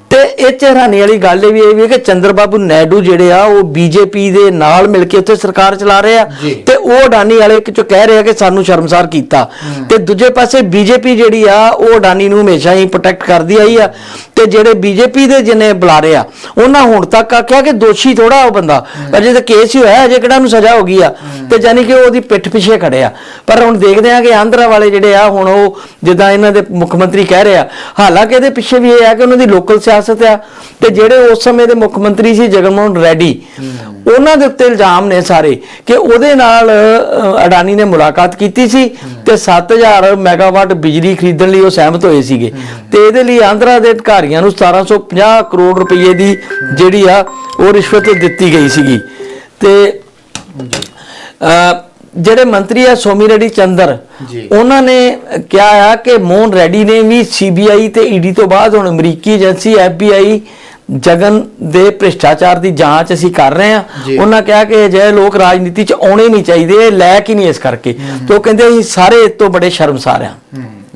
ਤੇ ਇਹ 'ਚ ਹੈਰਾਨੀ ਵਾਲੀ ਗੱਲ ਇਹ ਵੀ ਇਹ ਵੀ ਹੈ ਕਿ ਚੰਦਰਬਾਬੂ ਨਾਇਡੂ ਜਿਹੜੇ ਆ ਉਹ ਬੀਜੇਪੀ ਦੇ ਨਾਲ ਮਿਲ ਕੇ ਉੱਥੇ ਸਰਕਾਰ ਚਲਾ ਰਹੇ ਆ। ਜੀ। ਤੇ ਉਹ ਅਡਾਨੀ ਵਾਲੇ ਕਿ ਜੋ ਕਹਿ ਰਹੇ ਆ ਕਿ ਸਾਨੂੰ ਸ਼ਰਮਸਾਰ ਕੀਤਾ। ਤੇ ਦੂਜੇ ਪਾਸੇ ਬੀਜੇਪੀ ਜਿਹੜੀ ਆ ਉਹ ਅਡਾਨੀ ਨੂੰ ਹਮੇਸ਼ਾ ਹੀ ਪ੍ਰੋਟੈਕਟ ਕਰਦੀ ਆਈ ਆ। ਤੇ ਜਿਹੜੇ ਬੀਜੇਪੀ ਦੇ ਜਿਹਨੇ ਬੁਲਾਰੇ ਆ ਉਹਨਾਂ ਹੁਣ ਤੱਕ ਆਖਿਆ ਕਿ ਦੋਸ਼ੀ ਥੋੜਾ ਉਹ ਬੰਦਾ। ਅਜੇ ਤਾਂ ਕੇਸ ਹੀ ਹੋਇਆ ਅਜੇ ਕਿਹੜਾ ਨੂੰ ਸਜ਼ਾ ਹੋ ਗਈ ਆ? ਤੇ ਜਾਨੀ ਕਿ ਉਹਦੀ ਪਿੱਠ ਪਿੱਛੇ ਖੜੇ ਆ। ਪਰ ਹੁਣ ਦੇਖਦੇ ਆ ਕਿ ਆਂਧਰਾ ਵਾਲੇ ਜਿਹੜੇ ਆ ਹੁਣ ਉਹ ਜਿੱਦਾਂ ਇਹਨਾਂ ਦੇ ਮੁੱਖ ਮੰਤਰੀ ਕਹਿ ਰਹੇ ਆ ਹਾਲਾਂਕਿ ਇਹਦੇ ਪਿੱਛੇ ਵੀ ਇਹ ਆ ਕਿ ਉਹਨਾਂ ਦੀ ਲੋਕਲ ਸਿਆਸਤ ਆ ਤੇ ਜਿਹੜੇ ਉਸ ਸਮੇਂ ਦੇ ਮੁੱਖ ਮੰਤਰੀ ਸੀ ਜਗਨ ਰੈਡੀ ਉਹਨਾਂ ਦੇ ਉੱਤੇ ਇਲਜ਼ਾਮ ਨੇ ਸਾਰੇ ਕਿ ਉਹਦੇ ਨਾਲ ਅਡਾਨੀ ਨੇ ਮੁਲਾਕਾਤ ਕੀਤੀ ਸੀ ਤੇ 7000 ਮੈਗਾਵਾਟ ਬਿਜਲੀ ਖਰੀਦਣ ਲਈ ਉਹ ਸਹਿਮਤ ਹੋਏ ਸੀਗੇ। ਤੇ ਇਹਦੇ ਲਈ ਆਂਧਰਾ ਦੇ ਅਧਿਕਾਰੀਆਂ ਨੂੰ 1750 ਕਰੋੜ ਰੁਪਏ ਦੀ ਜਿਹੜੀ ਆ ਉਹ ਰਿਸ਼ਵਤ ਦਿੱਤੀ ਗਈ ਸੀਗੀ। ਤੇ ਅ, ਜਿਹੜੇ ਮੰਤਰੀ ਆ ਸੋਮੀ ਰੈਡੀ ਚੰਦਰ। ਉਹਨਾਂ ਨੇ ਕਿਹਾ ਆ ਕਿ ਮੋਹਨ ਰੈਡੀ ਨੇ ਵੀ ਸੀਬੀਆਈ ਤੇ ਈਡੀ ਤੋਂ ਬਾਅਦ ਹੁਣ ਅਮਰੀਕੀ ਏਜੰਸੀ ਐਫਬੀਆਈ ਜਗਨ ਦੇ ਭ੍ਰਿਸ਼ਟਾਚਾਰ ਦੀ ਜਾਂਚ ਅਸੀਂ ਕਰ ਰਹੇ ਜੀ। ਉਹਨਾਂ ਕਿਹਾ ਕਿ ਅਜਿਹੇ ਲੋਕ ਰਾਜਨੀਤੀ 'ਚ ਆਉਣੇ ਨਹੀਂ ਚਾਹੀਦੇ ਇਹ ਲਾਇਕ ਹੀ ਨਹੀਂ ਇਸ ਕਰਕੇ। ਤੇ ਕਹਿੰਦੇ ਅਸੀਂ ਸਾਰੇ ਇਸ ਤੋਂ ਬੜੇ ਸ਼ਰਮਸਾਰ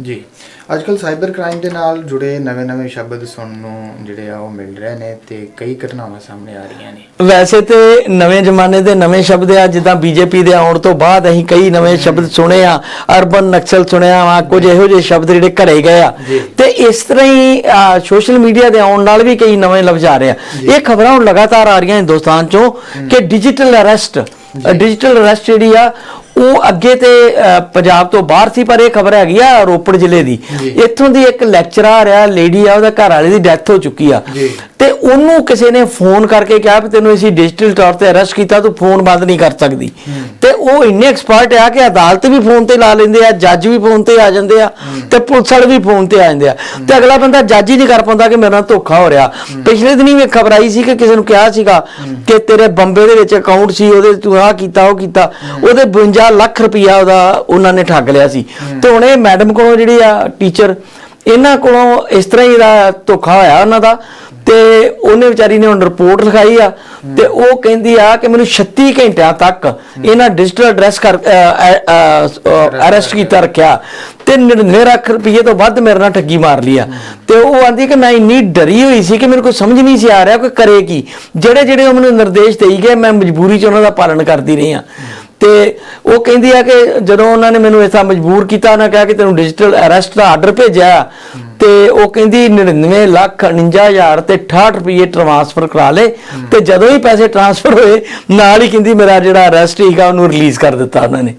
ਜੀ। ਅੱਜ ਕੱਲ ਸਾਈਬਰ ਕ੍ਰਾਈਮ ਦੇ ਨਾਲ ਜੁੜੇ ਨਵੇਂ-ਨਵੇਂ ਸ਼ਬਦ ਸੁਣਨ ਨੂੰ ਜਿਹੜੇ ਆ ਉਹ ਮਿਲ ਰਹੇ ਨੇ ਤੇ ਕਈ ਘਟਨਾਵਾਂ ਸਾਹਮਣੇ ਆ ਰਹੀਆਂ ਨੇ। ਵੈਸੇ ਤੇ ਨਵੇਂ ਜ਼ਮਾਨੇ ਦੇ ਨਵੇਂ ਸ਼ਬਦ ਆ ਜਿੱਦਾਂ ਬੀਜੇਪੀ ਦੇ ਆਉਣ ਤੋਂ ਬਾਅਦ ਅਸੀਂ ਕਈ ਨਵੇਂ ਸ਼ਬਦ ਸੁਣੇ ਆ ਅਰਬਨ ਨਕਸਲ ਸੁਣਿਆ ਵਾ ਕੁਝ ਇਹੋ ਜਿਹੇ ਸ਼ਬਦ ਜਿਹੜੇ ਘੜੇ ਗਏ ਆ। ਤੇ ਇਸ ਤਰ੍ਹਾਂ ਹੀ ਸੋਸ਼ਲ ਮੀਡੀਆ ਦੇ ਆਉਣ ਨਾਲ ਵੀ ਕਈ ਨਵੇਂ ਲਫ਼ਜ਼ ਆ ਰਹੇ ਆ। ਇਹ ਖਬਰਾਂ ਹੁਣ ਲਗਾਤਾਰ ਆ ਰਹੀਆਂ ਹਿੰਦੁਸਤਾਨ ਚੋਂ ਕਿ ਡਿਜੀਟਲ ਅਰੈਸਟ ਡਿਜੀਟਲ ਅਰੈਸਟ ਜਿਹੜੀ ਆ ਉਹ ਅੱਗੇ ਤੇ ਪੰਜਾਬ ਤੋਂ ਬਾਹਰ ਸੀ ਪਰ ਇਹ ਖਬਰ ਹੈਗੀ ਆ ਰੋਪੜ ਜ਼ਿਲ੍ਹੇ ਦੀ। ਇੱਥੋਂ ਦੀ ਇੱਕ ਲੈਕਚਰਰ ਆ ਲੇਡੀ ਆ ਉਹਦਾ ਘਰ ਵਾਲੇ ਦੀ ਡੈਥ ਹੋ ਚੁੱਕੀ ਆ। ਤੇ ਉਹਨੂੰ ਕਿਸੇ ਨੇ ਫੋਨ ਕਰਕੇ ਕਿਹਾ ਵੀ ਤੈਨੂੰ ਅਸੀਂ ਡਿਜੀਟਲ ਤੌਰ ਤੇ ਅਰੈਸਟ ਕੀਤਾ ਤੂੰ ਫੋਨ ਬੰਦ ਨਹੀਂ ਕਰ ਸਕਦੀ। ਤੇ ਉਹ ਇੰਨੇ ਐਕਸਪਰਟ ਆ ਕਿ ਅਦਾਲਤ ਵੀ ਫੋਨ ਤੇ ਲਾ ਲੈਂਦੇ ਆ ਜੱਜ ਵੀ ਫੋਨ ਤੇ ਆ ਜਾਂਦੇ ਆ ਤੇ ਪੁਲਿਸ ਵਾਲੇ ਵੀ ਫੋਨ ਤੇ ਆ ਜਾਂਦੇ ਆ। ਤੇ ਅਗਲਾ ਬੰਦਾ ਜੱਜ ਹੀ ਨਹੀਂ ਕਰ ਪਾਉਂਦਾ ਕਿ ਮੇਰੇ ਨਾਲ ਧੋਖਾ ਹੋ ਰਿਹਾ। ਪਿਛਲੇ ਦਿਨੀ ਵੀ ਖਬਰ ਆਈ ਸੀ ਕਿ ਕਿਸੇ ਨੂੰ ਕਿਹਾ ਸੀਗਾ ਕਿ ਤੇਰੇ ਬੰਬੇ ਦੇ ਵਿੱਚ ਅਕਾਊਂਟ ਸੀ ਉਹਦੇ ਤੂੰ ਆਹ ਕੀਤਾ ਉਹ ਕੀਤਾ। ਉਹਦੇ 52 ਲੱਖ ਰੁਪਇਆ ਉਹਦਾ ਉਹਨਾਂ ਨੇ ਠੱਗ ਲਿਆ ਸੀ। ਤੇ ਹੁਣ ਇਹ ਮੈਡਮ ਕੋਲੋਂ ਜਿਹੜੀ ਆ ਟੀਚਰ, ਇਹਨਾਂ ਕੋਲੋਂ ਇਸ ਤਰ੍ਹਾਂ ਹੀ ਦਾ ਧੋਖਾ ਹੋਇਆ ਉਹਨਾਂ ਦਾ। ਤੇ ਉਹਨੇ ਵਿਚਾਰੀ ਨੇ ਹੁਣ ਰਿਪੋਰਟ ਲਿਖਾਈ ਆ ਤੇ ਉਹ ਕਹਿੰਦੀ ਆ ਕਿ ਮੈਨੂੰ 36 ਘੰਟਿਆਂ ਤੱਕ ਇਹਨਾਂ ਡਿਜੀਟਲ ਐਡਰੈਸ ਕਰ ਅਰੈਸਟ ਕੀਤਾ ਰੱਖਿਆ। ਤੇ 99 ਲੱਖ ਰੁਪਏ ਤੋਂ ਵੱਧ ਮੇਰੇ ਨਾਲ ਠੱਗੀ ਮਾਰ ਲਈ ਆ। ਤੇ ਉਹ ਆਂਦੀ ਕਿ ਮੈਂ ਇੰਨੀ ਡਰੀ ਹੋਈ ਸੀ ਕਿ ਮੈਨੂੰ ਕੋਈ ਸਮਝ ਨਹੀਂ ਸੀ ਆ ਰਿਹਾ ਕਿ ਕਰੇ ਕੀ। ਜਿਹੜੇ ਜਿਹੜੇ ਉਹ ਮੈਨੂੰ ਨਿਰਦੇਸ਼ ਦੇਈ ਗਏ, ਮੈਂ ਮਜਬੂਰੀ 'ਚ ਉਹਨਾਂ ਦਾ ਪਾਲਣ ਕਰਦੀ ਰਹੀ ਆ। ਤੇ ਉਹ ਕਹਿੰਦੀ ਆ ਕਿ ਜਦੋਂ ਉਹਨਾਂ ਨੇ ਮੈਨੂੰ ਇਸਾ ਮਜਬੂਰ ਕੀਤਾ ਉਹਨਾਂ ਕਿਹਾ ਕਿ ਤੈਨੂੰ ਡਿਜੀਟਲ ਅਰੈਸਟ ਦਾ ਆਰਡਰ ਭੇਜਿਆ। ਤੇ ਉਹ ਕਹਿੰਦੀ 99 ਲੱਖ 49000 ਤੇ 68 ਰੁਪਏ ਟ੍ਰਾਂਸਫਰ ਕਰਾ ਲੇ ਤੇ ਜਦੋਂ ਹੀ ਪੈਸੇ ਟ੍ਰਾਂਸਫਰ ਹੋਏ ਨਾਲ ਹੀ ਕਹਿੰਦੀ ਮੇਰਾ ਜਿਹੜਾ ਅਰੈਸਟ ਸੀਗਾ ਉਹਨੂੰ ਰਿਲੀਜ਼ ਕਰ ਦਿੱਤਾ ਉਹਨਾਂ ਨੇ।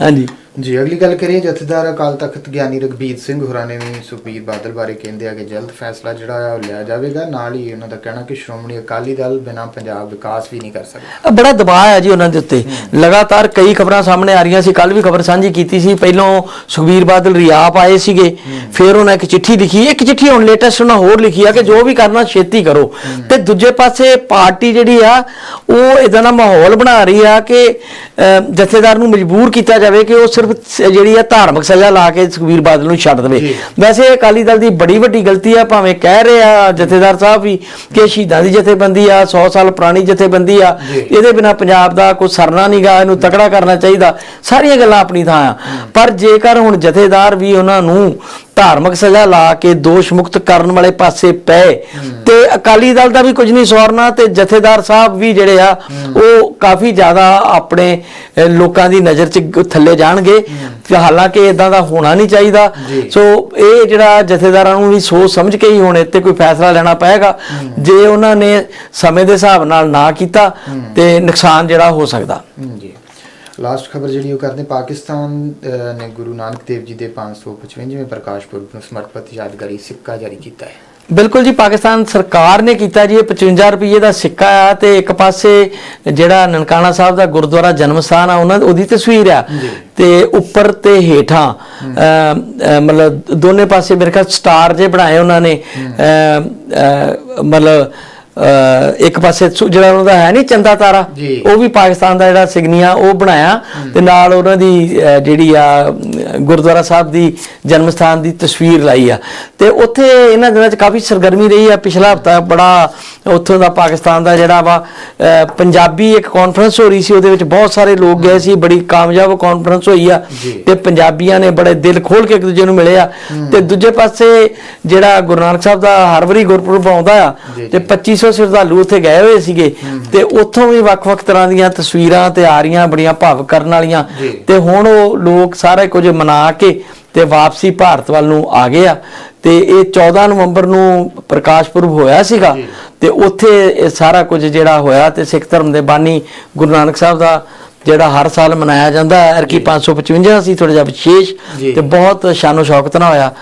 ਹਾਂਜੀ। ਜੀ ਅਗਲੀ ਗੱਲ ਕਰੀਏ ਜਥੇਦਾਰ ਅਕਾਲ ਤਖਤ ਗਿਆਨੀ ਰਗਬੀਰ ਸਿੰਘ ਹੋਰਾਂ ਨੇ ਵੀ ਸੁਖਬੀਰ ਬਾਦਲ ਬਾਰੇ ਕਹਿੰਦੇ ਆ ਕਿ ਜਲਦ ਫੈਸਲਾ ਜਿਹੜਾ ਆ ਉਹ ਲਿਆ ਜਾਵੇਗਾ। ਨਾਲ ਹੀ ਉਹਨਾਂ ਦਾ ਕਹਿਣਾ ਕਿ ਸ਼੍ਰੋਮਣੀ ਅਕਾਲੀ ਦਲ ਬਿਨਾਂ ਪੰਜਾਬ ਵਿਕਾਸ ਵੀ ਨਹੀਂ ਕਰ ਸਕਦਾ। ਬੜਾ ਦਬਾਅ ਹੈ ਜੀ ਉਹਨਾਂ ਦੇ ਉੱਤੇ। ਲਗਾਤਾਰ ਕਈ ਖਬਰਾਂ ਸਾਹਮਣੇ ਆ ਰਹੀਆਂ ਸੀ। ਕੱਲ ਵੀ ਖਬਰ ਸਾਂਝੀ ਕੀਤੀ ਸੀ। ਪਹਿਲੋਂ ਸੁਖਬੀਰ ਬਾਦਲ ਰਿਆਪ ਆਏ ਸੀਗੇ। ਫਿਰ ਉਹਨਾਂ ਇੱਕ ਚਿੱਠੀ ਲਿਖੀ। ਇੱਕ ਚਿੱਠੀ ਹੁਣ ਲੇਟੈਸਟ ਉਹਨਾਂ ਹੋਰ ਲਿਖੀ ਆ ਕਿ ਜੋ ਵੀ ਕਰਨਾ ਛੇਤੀ ਕਰੋ। ਤੇ ਦੂਜੇ ਪਾਸੇ ਪਾਰਟੀ ਜਿਹੜੀ ਆ ਉਹ ਇਦਾਂ ਦਾ ਮਾਹੌਲ ਬਣਾ ਰਹੀ ਆ ਕਿ ਜਥੇਦਾਰ ਨੂੰ ਮਜਬੂਰ ਕੀਤਾ ਜਾਵੇ ਕਿ ਉਹ ਸਿਰਫ ਸ- ਜਿਹੜੀ ਆ ਧਾਰਮਿਕ ਸਜ਼ਾ ਲਾ ਕੇ ਸੁਖਬੀਰ ਬਾਦਲ ਨੂੰ ਛੱਡ ਦੇਵੇ। ਵੈਸੇ ਅਕਾਲੀ ਦਲ ਦੀ ਬੜੀ ਵੱਡੀ ਗਲਤੀ ਆ ਭਾਵੇਂ ਕਹਿ ਰਹੇ ਆ ਜਥੇਦਾਰ ਸਾਹਿਬ ਵੀ ਕਿ ਸ਼ਹੀਦਾਂ ਦੀ ਜਥੇਬੰਦੀ ਆ 100 ਸਾਲ ਪੁਰਾਣੀ ਜਥੇਬੰਦੀ ਆ। ਇਹਦੇ ਬਿਨਾ ਪੰਜਾਬ ਦਾ ਕੋਈ ਸਰਨਾ ਨਹੀਂਗਾ ਇਹਨੂੰ ਤਕੜਾ ਕਰਨਾ ਚਾਹੀਦਾ ਸਾਰੀਆਂ ਗੱਲਾਂ ਆਪਣੀ ਥਾਂ ਆ ਪਰ ਜੇਕਰ ਹੁਣ ਜਥੇਦਾਰ ਵੀ ਉਹਨਾਂ ਨੂੰ ਧਾਰਮਿਕ ਸਜ਼ਾ ਲਾ ਕੇ ਦੋਸ਼ ਮੁਕਤ ਕਰਨ ਵਾਲੇ ਪਾਸੇ ਪਏ ਤੇ ਅਕਾਲੀ ਦਲ ਦਾ ਵੀ ਕੁਝ ਨਹੀਂ ਸਵਾਰਨਾ ਤੇ ਜਥੇਦਾਰ ਸਾਹਿਬ ਵੀ ਜਿਹੜੇ ਆ ਉਹ ਕਾਫੀ ਜ਼ਿਆਦਾ ਆਪਣੇ ਲੋਕਾਂ ਦੀ ਨਜ਼ਰ 'ਚ ਥੱਲੇ ਜਾਣਗੇ ਤੇ ਹਾਲਾਂਕਿ ਇਦਾਂ ਦਾ ਹੋਣਾ ਨਹੀਂ ਚਾਹੀਦਾ। ਸੋ ਇਹ ਜਿਹੜਾ ਜਥੇਦਾਰਾਂ ਨੂੰ ਵੀ ਸੋਚ ਸਮਝ ਕੇ ਹੀ ਹੁਣ ਇੱਥੇ ਕੋਈ ਫੈਸਲਾ ਲੈਣਾ ਪਏਗਾ। ਜੇ ਉਹਨਾਂ ਨੇ ਸਮੇਂ ਦੇ ਹਿਸਾਬ ਨਾਲ ਨਾ ਕੀਤਾ ਤੇ ਨੁਕਸਾਨ ਜਿਹੜਾ ਹੋ ਸਕਦਾ। ਜੀ। ਲਾਸਟ ਖਬਰ ਜਿਹੜੀ ਉਹ ਕਰਦੇ ਪਾਕਿਸਤਾਨ ਨੇ ਗੁਰੂ ਨਾਨਕ ਦੇਵ ਜੀ ਦੇ 555ਵੇਂ ਪ੍ਰਕਾਸ਼ ਪੁਰਬ ਨੂੰ ਸਮਰਪਿਤ ਯਾਦਗਾਰੀ ਸਿੱਕਾ ਜਾਰੀ ਕੀਤਾ ਹੈ। ਬਿਲਕੁਲ ਜੀ ਪਾਕਿਸਤਾਨ ਸਰਕਾਰ ਨੇ ਕੀਤਾ ਜੀ ਇਹ 55 ਰੁਪਏ ਦਾ ਸਿੱਕਾ ਆ ਤੇ ਇੱਕ ਪਾਸੇ ਜਿਹੜਾ ਨਨਕਾਣਾ ਸਾਹਿਬ ਦਾ ਗੁਰਦੁਆਰਾ ਜਨਮ ਸਥਾਨ ਆ ਉਹਨਾਂ ਉਹਦੀ ਤਸਵੀਰ ਆ। ਤੇ ਉੱਪਰ ਤੇ ਹੇਠਾਂ ਮਤਲਬ ਦੋਨੇ ਪਾਸੇ ਮੇਰੇ ਖਿਆਲ ਸਟਾਰ ਜੇ ਬਣਾਏ ਉਹਨਾਂ ਨੇ ਮਤਲਬ ਇੱਕ ਪਾਸੇ ਜਿਹੜਾ ਉਹਨਾਂ ਦਾ ਹੈ ਨਹੀਂ ਚੰਦਾ ਤਾਰਾ ਉਹ ਵੀ ਪਾਕਿਸਤਾਨ ਦਾ ਜਿਹੜਾ ਸਿਗਨੀਆ ਉਹ ਬਣਾਇਆ ਤੇ ਨਾਲ ਉਹਨਾਂ ਦੀ ਜਿਹੜੀ ਆ ਗੁਰਦੁਆਰਾ ਸਾਹਿਬ ਦੀ ਜਨਮ ਸਥਾਨ ਦੀ ਤਸਵੀਰ ਲਾਈ ਆ। ਤੇ ਉੱਥੇ ਇਹਨਾਂ ਦਿਨਾਂ 'ਚ ਕਾਫੀ ਸਰਗਰਮੀ ਰਹੀ ਆ। ਪਿਛਲਾ ਹਫਤਾ ਬੜਾ ਉੱਥੋਂ ਦਾ ਪਾਕਿਸਤਾਨ ਦਾ ਜਿਹੜਾ ਵਾ ਪੰਜਾਬੀ ਇੱਕ ਕਾਨਫਰੰਸ ਹੋ ਰਹੀ ਸੀ। ਉਹਦੇ ਵਿੱਚ ਬਹੁਤ ਸਾਰੇ ਲੋਕ ਗਏ ਸੀ। ਬੜੀ ਕਾਮਯਾਬ ਕਾਨਫਰੰਸ ਹੋਈ ਆ। ਤੇ ਪੰਜਾਬੀਆਂ ਨੇ ਬੜੇ ਦਿਲ ਖੋਲ ਕੇ ਇੱਕ ਦੂਜੇ ਨੂੰ ਮਿਲੇ ਆ। ਤੇ ਦੂਜੇ ਪਾਸੇ ਜਿਹੜਾ ਗੁਰੂ ਨਾਨਕ ਸਾਹਿਬ ਦਾ ਹਰ ਵਾਰੀ ਗੁਰਪੁਰਬ ਆਉਂਦਾ ਆ ਤੇ 25 500 ਸ਼ਰਧਾਲੂ ਉੱਥੇ ਗਏ ਹੋਏ ਸੀਗੇ ਤੇ ਉੱਥੋਂ ਵੀ ਵੱਖ-ਵੱਖ ਤਰ੍ਹਾਂ ਦੀਆਂ ਤਸਵੀਰਾਂ ਤੇ ਆ ਰਹੀਆਂ ਬੜੀਆਂ ਭਾਵਕ ਕਰਨ ਵਾਲੀਆਂ ਤੇ ਹੁਣ ਉਹ ਲੋਕ ਸਾਰਾ ਕੁਝ ਮਨਾ ਕੇ ਤੇ ਵਾਪਸੀ ਭਾਰਤ ਵੱਲ ਨੂੰ ਆ ਗਏ ਆ। ਤੇ ਇਹ 14 ਨਵੰਬਰ ਨੂੰ ਪ੍ਰਕਾਸ਼ ਪੁਰਬ ਹੋਇਆ ਸੀਗਾ ਤੇ ਉੱਥੇ ਇਹ ਸਾਰਾ ਕੁਝ ਜਿਹੜਾ ਹੋਇਆ ਤੇ ਸਿੱਖ ਧਰਮ ਦੇ ਬਾਨੀ ਗੁਰੂ ਨਾਨਕ ਸਾਹਿਬ ਦਾ ਜਿਹੜਾ ਹਰ ਸਾਲ ਮਨਾਇਆ ਜਾਂਦਾ ਹੈ। ਅਰਕੀ 555 ਸੀ ਥੋੜਾ ਜਿਹਾ ਵਿਸ਼ੇਸ਼ ਤੇ ਬਹੁਤ ਸ਼ਾਨੋ ਸ਼ੌਕਤ ਨਾ ਹੋਇਆ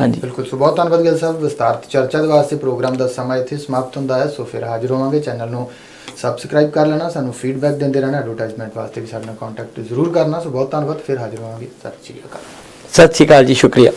ਹਾਂਜੀ। ਬਿਲਕੁਲ ਸੋ ਬਹੁਤ ਧੰਨਵਾਦ ਗਿੱਲ ਸਾਹਿਬ ਵਿਸਤਾਰਤ ਚਰਚਾ ਦੇ ਵਾਸਤੇ ਪ੍ਰੋਗਰਾਮ ਦਾ ਸਮਾਂ ਇੱਥੇ ਸਮਾਪਤ ਹੁੰਦਾ ਹੈ ਸੋ ਫਿਰ ਹਾਜ਼ਰ ਹੋਵਾਂਗੇ। ਚੈਨਲ ਨੂੰ ਸਬਸਕ੍ਰਾਈਬ ਕਰ ਲੈਣਾ ਸਾਨੂੰ ਫੀਡਬੈਕ ਦਿੰਦੇ ਰਹਿਣਾ ਐਡਵਰਟਾਈਜ਼ਮੈਂਟ ਵਾਸਤੇ ਵੀ ਸਾਡੇ ਨਾਲ ਕੰਟੈਕਟ ਜ਼ਰੂਰ ਕਰਨਾ। ਸੋ ਬਹੁਤ ਧੰਨਵਾਦ ਫਿਰ ਹਾਜ਼ਰ ਹੋਵਾਂਗੇ। ਸਤਿ ਸ਼੍ਰੀ ਅਕਾਲ। ਸਤਿ ਸ਼੍ਰੀ ਅਕਾਲ ਜੀ ਸ਼ੁਕਰੀਆ।